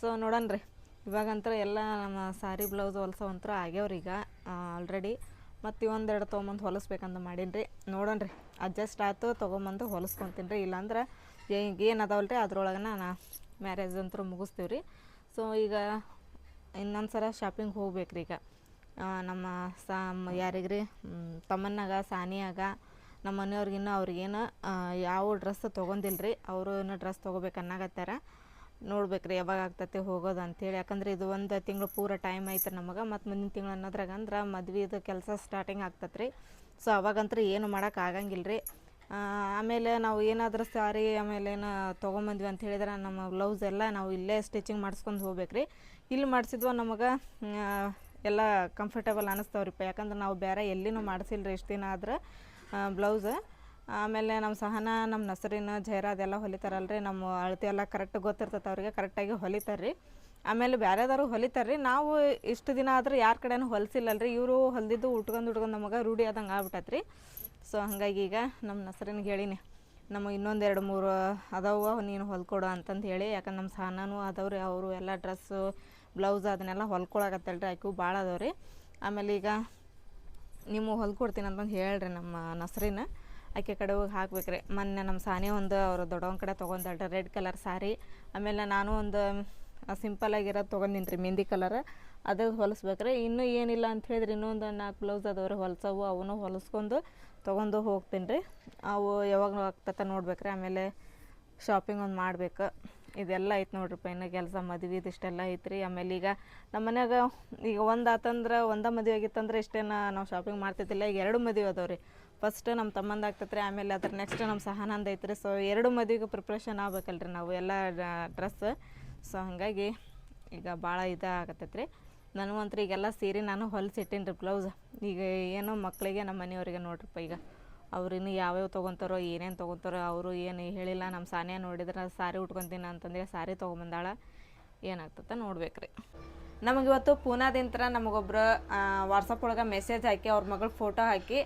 ಸೊ ನೋಡೋಣ ರೀ ಇವಾಗಂತ್ರ ಎಲ್ಲ ನಮ್ಮ ಸಾರಿ ಬ್ಲೌಸ್ ಹೊಲ್ಸೋವಂತ್ರ ಆಗ್ಯಾವ್ರಿ ಈಗ ಆಲ್ರೆಡಿ ಮತ್ತು ಇವೊಂದೆರಡು ತೊಗೊಂಬಂದು ಹೊಲಿಸ್ಬೇಕಂತ ಮಾಡೀನಿ ರೀ ನೋಡೋಣ ರೀ ಅಡ್ಜಸ್ಟ್ ಆಯ್ತು ತೊಗೊಂಬಂದು ಹೊಲಿಸ್ಕೊತೀನಿ ರೀ ಇಲ್ಲಾಂದ್ರೆ ಈಗ ಏನು ಅದಾವಲ್ಲ ರೀ ಅದ್ರೊಳಗೆ ನಾನು ಮ್ಯಾರೇಜ್ ಅಂತೂ ಮುಗಿಸ್ತೀವಿ ರೀ ಸೊ ಈಗ ಇನ್ನೊಂದು ಸಲ ಶಾಪಿಂಗ್ ಹೋಗ್ಬೇಕ್ರಿ ಈಗ. ಆ, ನಮ್ಮ ಸಾ ಯಾರಿಗ್ರಿ? ತಮ್ಮನ್ನಾಗ ಸಾನಿಯಾಗ, ನಮ್ಮ ಮನೆಯವ್ರಿಗಿನ್ನ ಅವ್ರಿಗೇನು ಯಾವ ಡ್ರೆಸ್ ತೊಗೊಂಡಿಲ್ಲ ರೀ ಅವರು ಇನ್ನೂ ಡ್ರೆಸ್ ತೊಗೋಬೇಕು ಅನ್ನಾಕತ್ತಾರ. ನೋಡ್ಬೇಕು ರೀ ಯಾವಾಗ ಆಗ್ತೈತಿ ಹೋಗೋದು ಅಂಥೇಳಿ ಯಾಕಂದ್ರೆ ಇದು ಒಂದು ತಿಂಗಳು ಪೂರ ಟೈಮ್ ಐತೆ ನಮಗೆ. ಮತ್ತು ಮುಂದಿನ ತಿಂಗಳು ಅನ್ನೋದ್ರಾಗ ಅಂದ್ರೆ ಮದ್ವೆದು ಕೆಲಸ ಸ್ಟಾರ್ಟಿಂಗ್ ಆಗ್ತೈತೆ ರೀ ಸೊ ಅವಾಗಂತೂ ಏನು ಮಾಡೋಕೆ ಆಗಂಗಿಲ್ಲ ರೀ ಆಮೇಲೆ ನಾವು ಏನಾದರೂ ಸಾರಿ ಆಮೇಲೆ ಏನು ತೊಗೊಂಬಂದ್ವಿ ಅಂತ ಹೇಳಿದ್ರೆ ನಮ್ಮ ಬ್ಲೌಸ್ ಎಲ್ಲ ನಾವು ಇಲ್ಲೇ ಸ್ಟಿಚಿಂಗ್ ಮಾಡಿಸ್ಕೊಂಡು ಹೋಗ್ಬೇಕು ರೀ ಇಲ್ಲಿ ಮಾಡಿಸಿದ್ವ ನಮಗೆ ಎಲ್ಲ ಕಂಫರ್ಟೇಬಲ್ ಅನ್ನಿಸ್ತಾವ್ರಿಪ್ಪ ಯಾಕಂದ್ರೆ ನಾವು ಬೇರೆ ಎಲ್ಲಿನೂ ರೀ ಇಷ್ಟು ದಿನ ಆದ್ರೆ ಬ್ಲೌಸ್ ಆಮೇಲೆ ನಮ್ಮ ಸಹನ ನಮ್ಮ ನಸರಿನ ಜೈರ ಅದೆಲ್ಲ ಹೊಲಿತಾರಲ್ಲ ರೀ ನಮ್ಮ ಅಳತೆ ಎಲ್ಲ ಕರೆಕ್ಟ್ ಗೊತ್ತಿರ್ತೈತೆ ಅವ್ರಿಗೆ ಕರೆಕ್ಟಾಗಿ ಹೊಲಿತಾರೆ ರೀ ಆಮೇಲೆ ಬೇರೆದವರು ಹೊಲಿತಾರೆ ರೀ ನಾವು ಇಷ್ಟು ದಿನ ಆದ್ರೆ ಯಾರ ಕಡೆನೂ ಹೊಲಿಸಿಲ್ಲಲ್ಲ ರೀ ಇವರು ಹೊಲ್ದಿದ್ದು ಉಟ್ಕೊಂಡು ಉಟ್ಕೊಂಡು ನಮಗೆ ರೂಢಿ ಆದಂಗೆ ಆಗ್ಬಿಟ್ಟತ್ ರೀ ಸೊ ಹಾಗಾಗಿ ಈಗ ನಮ್ಮ ನಸರಿನಿಗೆ ಹೇಳಿನಿ. ನಮಗೆ ಇನ್ನೊಂದು ಎರಡು ಮೂರು, ಅದಾವ, ನೀನು ಹೊಲ್ಕೊಡು ಅಂತಂದು ಹೇಳಿ. ಯಾಕಂದ್ರೆ ನಮ್ಮ ಸಹನೂ ಅದಾವ್ರಿ ಅವರು ಎಲ್ಲ ಡ್ರೆಸ್ಸು ಬ್ಲೌಸ್ ಅದನ್ನೆಲ್ಲ ಹೊಲ್ಕೊಳಕತ್ತಲ್ಲ ರೀ ಆಕೆ ಭಾಳ ಅದಾವೆ ರೀ. ಆಮೇಲೆ ಈಗ ನಿಮಗೆ ಹೊಲ್ಕೊಡ್ತೀನಿ ಅಂತಂದು ಹೇಳ್ರಿ ನಮ್ಮ ನಸ್ರಿನ. ಆಕೆ ಕಡೆ ಹೋಗಿ ಹಾಕ್ಬೇಕ್ರಿ. ಮೊನ್ನೆ ನಮ್ಮ ಸಾನೆ ಒಂದು ಅವರು ದೊಡ್ಡವನ ಕಡೆ ತೊಗೊಂಡಲ್ರಿ, ರೆಡ್ ಕಲರ್ ಸಾರಿ. ಆಮೇಲೆ ನಾನು ಒಂದು ಸಿಂಪಲ್ ಆಗಿರೋದು ತೊಗೊಂಡಿನಿ ರೀ, ಮೆಹಂದಿ ಕಲರ್. ಅದು ಹೊಲಿಸ್ಬೇಕ್ರಿ. ಇನ್ನೂ ಏನಿಲ್ಲ ಅಂತ ಹೇಳಿದ್ರೆ ಇನ್ನೊಂದು ನಾಲ್ಕು ಬ್ಲೌಸ್ ಅದಾವ್ರಿ ಹೊಲ್ಸವು. ಅವನು ಹೊಲಿಸ್ಕೊಂಡು ತೊಗೊಂಡು ಹೋಗ್ತೀನಿ ರೀ. ಅವು ಯಾವಾಗ ಆಗ್ತತ ನೋಡ್ಬೇಕ್ರಿ. ಆಮೇಲೆ ಶಾಪಿಂಗ್ ಒಂದು ಮಾಡ್ಬೇಕು. ಇದೆಲ್ಲ ಐತೆ ನೋಡ್ರಿಪ್ಪ ಇನ್ನು ಕೆಲಸ ಮದುವೆದು ಇಷ್ಟೆಲ್ಲ ಐತ್ರಿ. ಆಮೇಲೆ ಈಗ ನಮ್ಮ ಮನ್ಯಾಗ ಈಗ ಒಂದು ಆತಂದ್ರೆ ಒಂದೇ ಮದುವೆ ಆಗಿತ್ತಂದ್ರೆ ಇಷ್ಟೇನ ನಾವು ಶಾಪಿಂಗ್ ಮಾಡ್ತಿದ್ದಿಲ್ಲ. ಈಗ ಎರಡು ಮದುವೆ ಅದಾವೆ ರೀ ಫಸ್ಟ್ ನಮ್ಮ ತಮ್ಮಂದು ಆಗ್ತೈತೆ ರೀ ಆಮೇಲೆ ಅದ್ರ ನೆಕ್ಸ್ಟ್ ನಮ್ಮ ಸಹನಂದು ಐತ್ರಿ. ಸೊ ಎರಡು ಮದುವೆಗೆ ಪ್ರಿಪ್ರೇಷನ್ ಆಗ್ಬೇಕಲ್ರಿ ನಾವು ಎಲ್ಲ ಡ್ರೆಸ್ ಸೊ ಹಾಗಾಗಿ ಈಗ ಭಾಳ ಇದಾಗತ್ತೈತೆ ರೀ ನನಗಂತೂ ಈಗೆಲ್ಲ ಸೀರೆ ನಾನು ಹೊಲಿಸಿಟ್ಟೀನಿ ರೀ ಬ್ಲೌಸ್ ಈಗ ಏನೋ ಮಕ್ಕಳಿಗೆ ನಮ್ಮ ಮನೆಯವ್ರಿಗೆ ನೋಡ್ರಿಪ್ಪ ಈಗ. ಅವ್ರು ಇನ್ನು ಯಾವ್ಯಾವ ತೊಗೊತಾರೋ, ಏನೇನು ತೊಗೊತಾರೋ, ಅವರು ಏನು ಹೇಳಿಲ್ಲ ನಮ್ಮ ಸಾನಿಯ ನೋಡಿದ್ರೆ ಸಾರಿ ಉಟ್ಕೊತೀನಿ ಅಂತಂದ್ರೆ ಸಾರಿ ತೊಗೊಂಬಂದಾಳ, ಏನಾಗ್ತದೆ ನೋಡ್ಬೇಕ್ರಿ. ನಮಗೆ ಇವತ್ತು ಪೂನಾದಿಂತ್ರ ನಮಗೊಬ್ರು ವಾಟ್ಸಪ್ ಒಳಗೆ ಮೆಸೇಜ್ ಹಾಕಿ, ಅವ್ರ ಮಗಳ ಫೋಟೋ ಹಾಕಿ,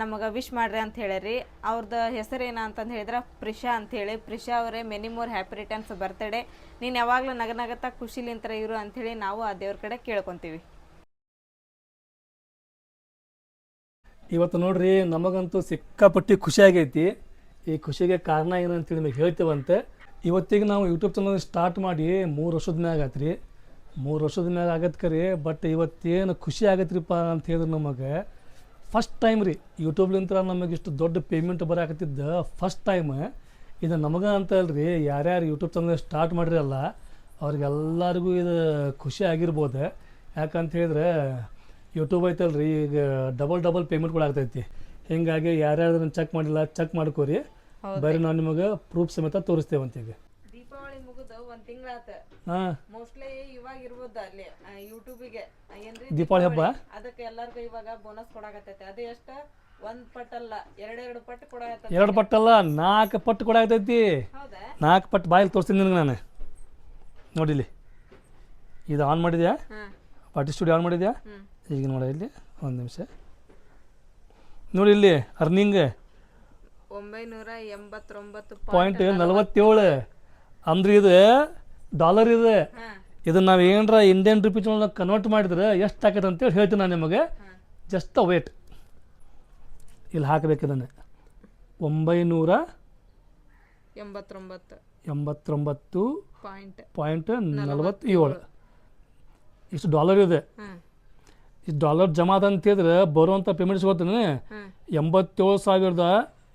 ನಮಗೆ ವಿಶ್ ಮಾಡ್ರಿ ಅಂತ ಹೇಳಿರಿ ಅವ್ರದ್ದು ಹೆಸರು ಏನ ಅಂತಂದು ಹೇಳಿದ್ರೆ ಪ್ರಿಷಾ ಅಂಥೇಳಿ ಪ್ರಿಷಾ ಅವರೇ many more happy returns birthday ನೀನು ಯಾವಾಗಲೂ ನಗ ನಗತ್ತ ಖುಷಿಲಿಂತ್ರ ಇರು ಅಂಥೇಳಿ ನಾವು ಆ ದೇವ್ರ ಕಡೆ ಕೇಳ್ಕೊತೀವಿ. ಇವತ್ತು ನೋಡ್ರಿ, ನಮಗಂತೂ ಸಿಕ್ಕಾಪಟ್ಟಿ ಖುಷಿ ಆಗೈತಿ ಈ ಖುಷಿಗೆ ಕಾರಣ ಏನು ಅಂತೇಳಿ ನಿಮಗೆ ಹೇಳ್ತೇವಂತೆ. ಇವತ್ತಿಗೆ ನಾವು ಯೂಟ್ಯೂಬ್ ಚಾನಲ್ ಸ್ಟಾರ್ಟ್ ಮಾಡಿ ಮೂರು ವರ್ಷದ ಮ್ಯಾಗ ಆತ್ರಿ. ರೀ ಮೂರು ವರ್ಷದ ಮ್ಯಾಗ ಆಗತ್ತೆ ಕರಿ ಬಟ್ ಇವತ್ತೇನು ಖುಷಿ ಆಗತ್ರಿಪ್ಪ ಅಂತ ಹೇಳಿದ್ರೆ ನಮಗೆ ಫಸ್ಟ್ ಟೈಮ್ ರೀ ಯೂಟ್ಯೂಬ್ಲಿಂತ ನಮಗೆ ಇಷ್ಟು ದೊಡ್ಡ ಪೇಮೆಂಟ್ ಬರಾಕತ್ತಿದ್ದ ಫಸ್ಟ್ ಟೈಮ್ ಇದು ನಮಗೆ ಅಂತ ಅಲ್ರಿ, ಯಾರ್ಯಾರು ಯೂಟ್ಯೂಬ್ ಚಾನಲ್ ಸ್ಟಾರ್ಟ್ ಮಾಡಿರಲ್ಲ, ಅವ್ರಿಗೆಲ್ಲರಿಗೂ ಇದು ಖುಷಿ ಆಗಿರ್ಬೋದು. ಯಾಕಂತ ಹೇಳಿದ್ರೆ ಯೂಟ್ಯೂಬ್ ಐತಲ್ಲ ರೀ ಈಗ ಡಬಲ್ ಡಬಲ್ ಪೇಮೆಂಟ್ಗಳು ಆಗ್ತೈತಿ. ಹಿಂಗಾಗಿ ಯಾರ್ಯಾರು ಚೆಕ್ ಮಾಡಿಲ್ಲ ಚೆಕ್ ಮಾಡ್ಕೋರಿ. ಬರೀ ನಾವು ನಿಮಗೆ ಪ್ರೂಫ್ ಸಮೇತ ತೋರಿಸ್ತೇವೆ ಈಗ ದೀಪಾವಳಿ ಮುಗಿದು ಒಂದು ತಿಂಗಳಾತ. ಹಾಂ. ಮೋಸ್ಟ್ಲಿ ಇವಾಗ ಇರ್ಬೋದು ಅಲ್ಲಿ ಯೂಟ್ಯೂಬಿಗೆ ದೀಪಾವಳಿ ಹಬ್ಬ? ಅದಕ್ಕೆ ಎಲ್ಲರಿಗೂ ಇವಾಗ ಬೋನಸ್ ಕೊಡಾಕತ್ತೈತೆ. ಅದು ಎಷ್ಟ? ಒಂದ್ ಪಟ್ಟಲ್ಲ ಎರಡೆರಡು ಪಟ್ಟು ಕೊಡಾಕತ್ತ ಎರಡು ಪಟ್ಟಲ್ಲ ನಾಲ್ಕು ಪಟ್ಟು ಕೊಡಾಗ್ತೈತಿ ಹೌದಾ? ನಾಲ್ಕು ಪಟ್ಟು ಬಾಯಲ್ಲಿ ತೋರಿಸ್ತೀನಿ ನಿನಗೆ ನಾನು. ನೋಡಿಲಿ ಇದು ಆನ್ ಮಾಡಿದ್ಯಾ? ಪಾರ್ಟಿ ಸ್ಟುಡಿಯೋ ಆನ್ ಮಾಡಿದ್ಯಾ? ಈಗ ನೋಡಿ ಇಲ್ಲಿ ಒಂದು ನಿಮಿಷ. ನೋಡಿ ಇಲ್ಲಿ ಅರ್ನಿಂಗ್ ಒಂಬೈನೂರ ಎಂಬತ್ತೊಂಬತ್ತು ಪಾಯಿಂಟ್ ನಲವತ್ತೇಳು. ಅಂದ್ರೆ ಇದು ಡಾಲರ್ ಇದೆ. ಇದನ್ನ ನಾವು ಏನರ ಇಂಡಿಯನ್ ರುಪೀಸ್ ಕನ್ವರ್ಟ್ ಮಾಡಿದ್ರೆ ಎಷ್ಟು ಆಕೈತೆ ಅಂತೇಳಿ ಹೇಳ್ತೀನಿ ನಾನು ನಿಮಗೆ. ಜಸ್ಟ್ ವೇಟ್ ಇಲ್ಲಿ ಹಾಕಬೇಕು ಇದನ್ನು. ಒಂಬೈನೂರ ಎಂಬತ್ತೊಂಬತ್ತು. ಎಂಬತ್ತೊಂಬತ್ತು ಪಾಯಿಂಟ್ ಪಾಯಿಂಟ್ ನಲವತ್ತೇಳು. ಇಷ್ಟು ಡಾಲರ್ ಇದೆ. ಇಷ್ಟು ಡಾಲರ್ ಜಮಾ ಅದ ಅಂತ ಹೇಳಿದ್ರೆ ಬರುವಂಥ ಪೇಮೆಂಟ್ಸ್ ಗೊತ್ತೇನೆ ಎಂಬತ್ತೇಳು ಸಾವಿರದ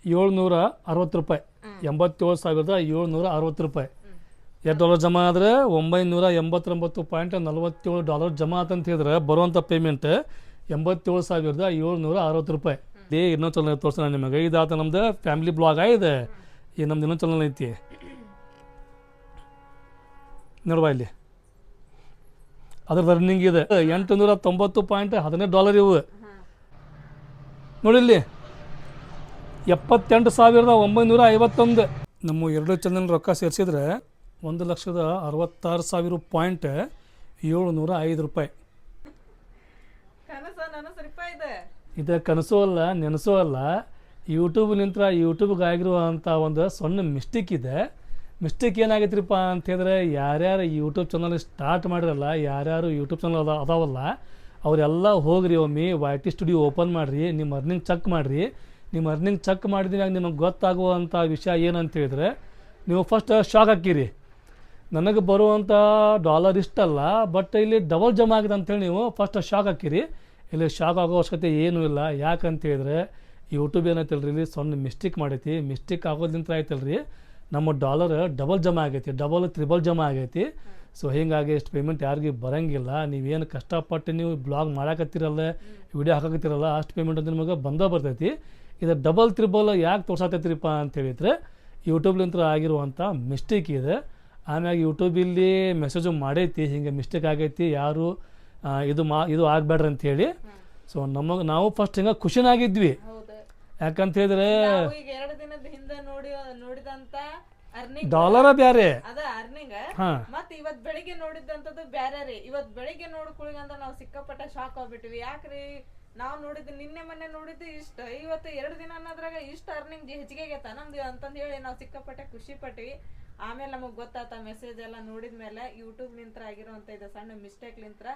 ಏಳ್ನೂರ ಅರವತ್ತು ರೂಪಾಯಿ. ಎಂಬತ್ತೇಳು ಸಾವಿರದ ಏಳ್ನೂರ ಅರವತ್ತು ರೂಪಾಯಿ. ಎರಡು ಡಾಲರ್ ಜಮಾ ಆದರೆ ಒಂಬೈನೂರ ಎಂಬತ್ತೊಂಬತ್ತು ಪಾಯಿಂಟ್ ನಲವತ್ತೇಳು ಡಾಲರ್ ಜಮಾ ಆತಂತ ಹೇಳಿದ್ರೆ ಬರುವಂಥ ಪೇಮೆಂಟ್ ಎಂಬತ್ತೇಳು ಸಾವಿರದ ಏಳ್ನೂರ ಅರವತ್ತು ರೂಪಾಯಿ. ಇದೇ ಇನ್ನೊಂದು ಚಲನ ತೋರಿಸೋಣ ನಿಮಗೆ. ಇದಾತ ನಮ್ದು ಫ್ಯಾಮಿಲಿ ಬ್ಲಾಗ್ ಆಗಿದೆ ಈ ನಮ್ದು ಇನ್ನೊಂದು ಚಲನ ಐತಿ. ನೋಡುವ ಇಲ್ಲಿ. ಅದ್ರದ್ದು ರನ್ನಿಂಗ್ ಇದೆ. ಎಂಟು ನೂರ ತೊಂಬತ್ತು ಪಾಯಿಂಟ್ ಹದಿನೈದು ಡಾಲರ್ ಇವು. ನೋಡಿಲ್ಲಿ ಎಪ್ಪತ್ತೆಂಟು ಸಾವಿರದ ಒಂಬೈನೂರ ಐವತ್ತೊಂದು. ನಮ್ಮ ಎರಡು ಚಂದನ ರೊಕ್ಕ ಸೇರಿಸಿದ್ರೆ ಒಂದು ಲಕ್ಷದ ಅರವತ್ತಾರು ಸಾವಿರ ಪಾಯಿಂಟ್ ಏಳುನೂರ ಐದು ರೂಪಾಯಿ. ಇದು. ಕನಸು ಅಲ್ಲ ನೆನಸು ಅಲ್ಲ. ಯೂಟ್ಯೂಬ್ ನಿಂತ್ರ ಯೂಟ್ಯೂಬ್ಗೆ ಆಗಿರುವಂಥ ಒಂದು ಸಣ್ಣ ಮಿಸ್ಟೇಕ್ ಇದೆ. ಮಿಸ್ಟೇಕ್ ಏನಾಗೈತ್ರಿಪ್ಪ ಅಂತ ಹೇಳಿದ್ರೆ, ಯಾರ್ಯಾರು ಯೂಟ್ಯೂಬ್ ಚಾನಲ್ ಸ್ಟಾರ್ಟ್ ಮಾಡಿರಲ್ಲ, ಯಾರ್ಯಾರು ಯೂಟ್ಯೂಬ್ ಚಾನಲ್ ಅದ ಅದಾವಲ್ಲ, ಅವರೆಲ್ಲ ಹೋಗ್ರಿ ಒಮ್ಮೆ ವೈ ಟಿ ಸ್ಟುಡಿಯೋ ಓಪನ್ ಮಾಡಿರಿ, ನಿಮ್ಮ ಅರ್ನಿಂಗ್ ಚೆಕ್ ಮಾಡಿರಿ. ನಿಮ್ಮ ಅರ್ನಿಂಗ್ ಚೆಕ್ ಮಾಡಿದಾಗ ನಿಮಗೆ ಗೊತ್ತಾಗುವಂಥ ವಿಷಯ ಹೇಳಿದ್ರೆ, ನೀವು ಫಸ್ಟ್ ಶಾಕ್ ಹಾಕಿರಿ. ನನಗೆ ಬರುವಂಥ ಡಾಲರ್ ಇಷ್ಟಲ್ಲ ಬಟ್ ಇಲ್ಲಿ ಡಬಲ್ ಜಮಾ ಆಗಿದೆ ಅಂತೇಳಿ ನೀವು ಫಸ್ಟ್ ಶಾಕ್ ಹಾಕಿರಿ. ಇಲ್ಲಿ ಶಾಕ್ ಆಗೋ ಅವಶ್ಯಕತೆ ಏನೂ ಇಲ್ಲ. ಯಾಕಂತ ಹೇಳಿದ್ರೆ ಯೂಟ್ಯೂಬ್ ಏನೈತಲ್ರಿ ಇಲ್ಲಿ ಸಣ್ಣ ಮಿಸ್ಟೇಕ್ ಮಾಡೈತಿ. ಮಿಸ್ಟೇಕ್ ಆಗೋದ್ರಿಂದ ಆಯ್ತಲ್ರಿ. ನಮ್ಮ ಡಾಲರ್ ಡಬಲ್ ಜಮಾ ಆಗೈತಿ ಡಬಲ್ ತ್ರಿಬಲ್ ಜಮಾ ಆಗೈತಿ. ಸೊ ಹೀಗಾಗಿ ಇಷ್ಟು ಪೇಮೆಂಟ್ ಯಾರಿಗೂ ಬರಂಗಿಲ್ಲ. ನೀವೇನು ಕಷ್ಟಪಟ್ಟು ನೀವು ಬ್ಲಾಗ್ ಮಾಡಾಕತ್ತಿರಲ್ಲ ವಿಡಿಯೋ ಹಾಕಕತ್ತೀರಲ್ಲ, ಅಷ್ಟು ಪೇಮೆಂಟ್ ಅಂತ ನಿಮಗೆ ಬಂದ ಬರ್ತೈತಿ. ಇದು ಡಬಲ್ ತ್ರಿಬಲ್ ಯಾಕೆ ತೋರ್ಸಾಕತ್ತೀರಿಪ್ಪ ಅಂತ ಹೇಳಿದ್ರೆ ಯೂಟ್ಯೂಬ್ಲಿಂತ ಆಗಿರುವಂಥ ಮಿಸ್ಟೇಕ್ ಇದೆ. ಆಮ್ಯಾಗ ಯೂಟ್ಯೂಬಲ್ಲಿ ಮೆಸೇಜು ಮಾಡೈತಿ, ಹಿಂಗೆ ಮಿಸ್ಟೇಕ್ ಆಗೈತಿ, ಯಾರು ಇದು ಮಾ, ಇದು ಆಗಬೇಡ್ರಿ ಅಂತೇಳಿ ಸೊ ನಮಗೆ ನಾವು ಫಸ್ಟ್ ಹಿಂಗೆ ಖುಷಿನಾಗಿದ್ವಿ ಯಾಕಂತ ಹೇಳಿದ್ರೆ ನಾವು ಈಗ ಎರಡು ದಿನದ ಹಿಂದೆ ನೋಡಿ ನೋಡಿದಂತ ಅರ್ನಿಂಗ್ ಡಾಲರ ಬ್ಯಾರೆ. ಅದ ಅರ್ನಿಂಗ್. ಹಾ. ಮತ್ ಇವತ್ ಬೆಳಿಗ್ಗೆ ನೋಡಿದಂತದ್ದು ಬ್ಯಾರೆ ರೀ. ಇವತ್ ಬೆಳಿಗ್ಗೆ ನೋಡ್ಕೊಳಿಗಂತ ನಾವು ಸಿಕ್ಕಾಪಟ್ಟೆ ಶಾಕ್ ಆಗ್ಬಿಟ್ಟಿವಿ. ಯಾಕ್ರಿ? ನಾವ್ ನೋಡಿದ್ ನಿನ್ನೆ ಮೊನ್ನೆ ನೋಡಿದ್ದು ಇಷ್ಟ. ಇವತ್ತು ಎರಡು ದಿನ ಅನ್ನೋದ್ರಾಗ ಇಷ್ಟ ಅರ್ನಿಂಗ್ ಹೆಚ್ಚಿಗೆ ಆಗೈತ ನಮ್ದು ಅಂತಂದ್ ಹೇಳಿ ನಾವ್ ಸಿಕ್ಕಾಪಟ್ಟೆ ಖುಷಿ ಪಟ್ವಿ ಆಮೇಲೆ ನಮಗ್ ಗೊತ್ತಾತ ಮೆಸೇಜ್ ಎಲ್ಲ ನೋಡಿದ್ಮೇಲೆ ಯೂಟ್ಯೂಬ್ ನಿಂತ್ರ ಆಗಿರುವಂತ ಇದು ಸಣ್ಣ ಮಿಸ್ಟೇಕ್ ಲಿಂತ್ರ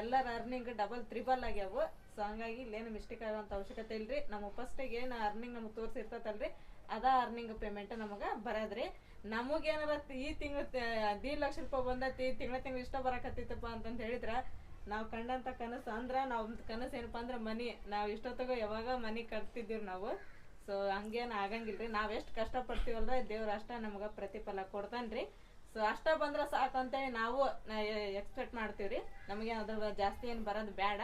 ಎಲ್ಲರ ಅರ್ನಿಂಗ್ ಡಬಲ್ ತ್ರಿಬಲ್ ಆಗ್ಯಾವು. ಸೊ ಹಂಗಾಗಿ ಇಲ್ಲೇನು ಮಿಸ್ಟೇಕ್ ಆಗುವಂತ ಅವಶ್ಯಕತೆ ಇಲ್ರಿ. ನಮ್ಮ ಫಸ್ಟಿಗೆ ಏನು ಅರ್ನಿಂಗ್ ನಮಗೆ ತೋರಿಸಿರ್ತೈತಲ್ರಿ, ಅದ ಅರ್ನಿಂಗ್ ಪೇಮೆಂಟ್ ನಮಗೆ ಬರದ್ರಿ. ನಮಗೇನಾರ ಈ ತಿಂಗಳ ದೀಡ್ ಲಕ್ಷ ರೂಪಾಯಿ ಬಂದೈತಿ, ತಿಂಗಳ ತಿಂಗಳ ಇಷ್ಟ ಬರಕತ್ತಿತ್ತಪ್ಪ ಅಂತಂದು ಹೇಳಿದ್ರೆ, ನಾವು ಕಂಡಂತ ಕನಸು ಅಂದ್ರೆ, ನಾವು ಕನಸು ಏನಪ್ಪ ಅಂದ್ರೆ ಮನಿ. ನಾವು ಇಷ್ಟೊತ್ತಿಗೆ ಯಾವಾಗ ಮನಿ ಕಟ್ತಿದ್ದೀವಿ ನಾವು. ಸೊ ಹಂಗೇನು ಆಗಂಗಿಲ್ರಿ. ನಾವ್ ಎಷ್ಟ್ ಕಷ್ಟ ದೇವ್ರು ದೇವ್ರ ಅಷ್ಟ ನಮಗ ಪ್ರತಿಫಲ ಕೊಡ್ತಾನ್ರಿ. ಸೊ ಅಷ್ಟ ಬಂದ್ರೆ ಸಾಕು ಅಂತೇಳಿ ನಾವು ಎಕ್ಸ್ಪೆಕ್ಟ್ ಮಾಡ್ತೀವ್ರಿ. ನಮಗೆ ಅದ್ರ ಜಾಸ್ತಿ ಏನು ಬರೋದು ಬೇಡ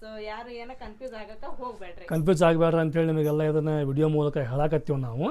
ಸೊ ಯಾರು ಏನೋ ಕನ್ಫ್ಯೂಸ್ ಆಗಕ್ಕ ಹೋಗ್ಬೇಡ್ರಿ. ಕನ್ಫ್ಯೂಸ್ ಆಗಬೇಡ್ರಿ ಅಂತೇಳಿ ನಿಮಗೆಲ್ಲ ಇದನ್ನ ವಿಡಿಯೋ ಮೂಲಕ ಹೇಳಾಕತ್ತೀವಿ ನಾವು.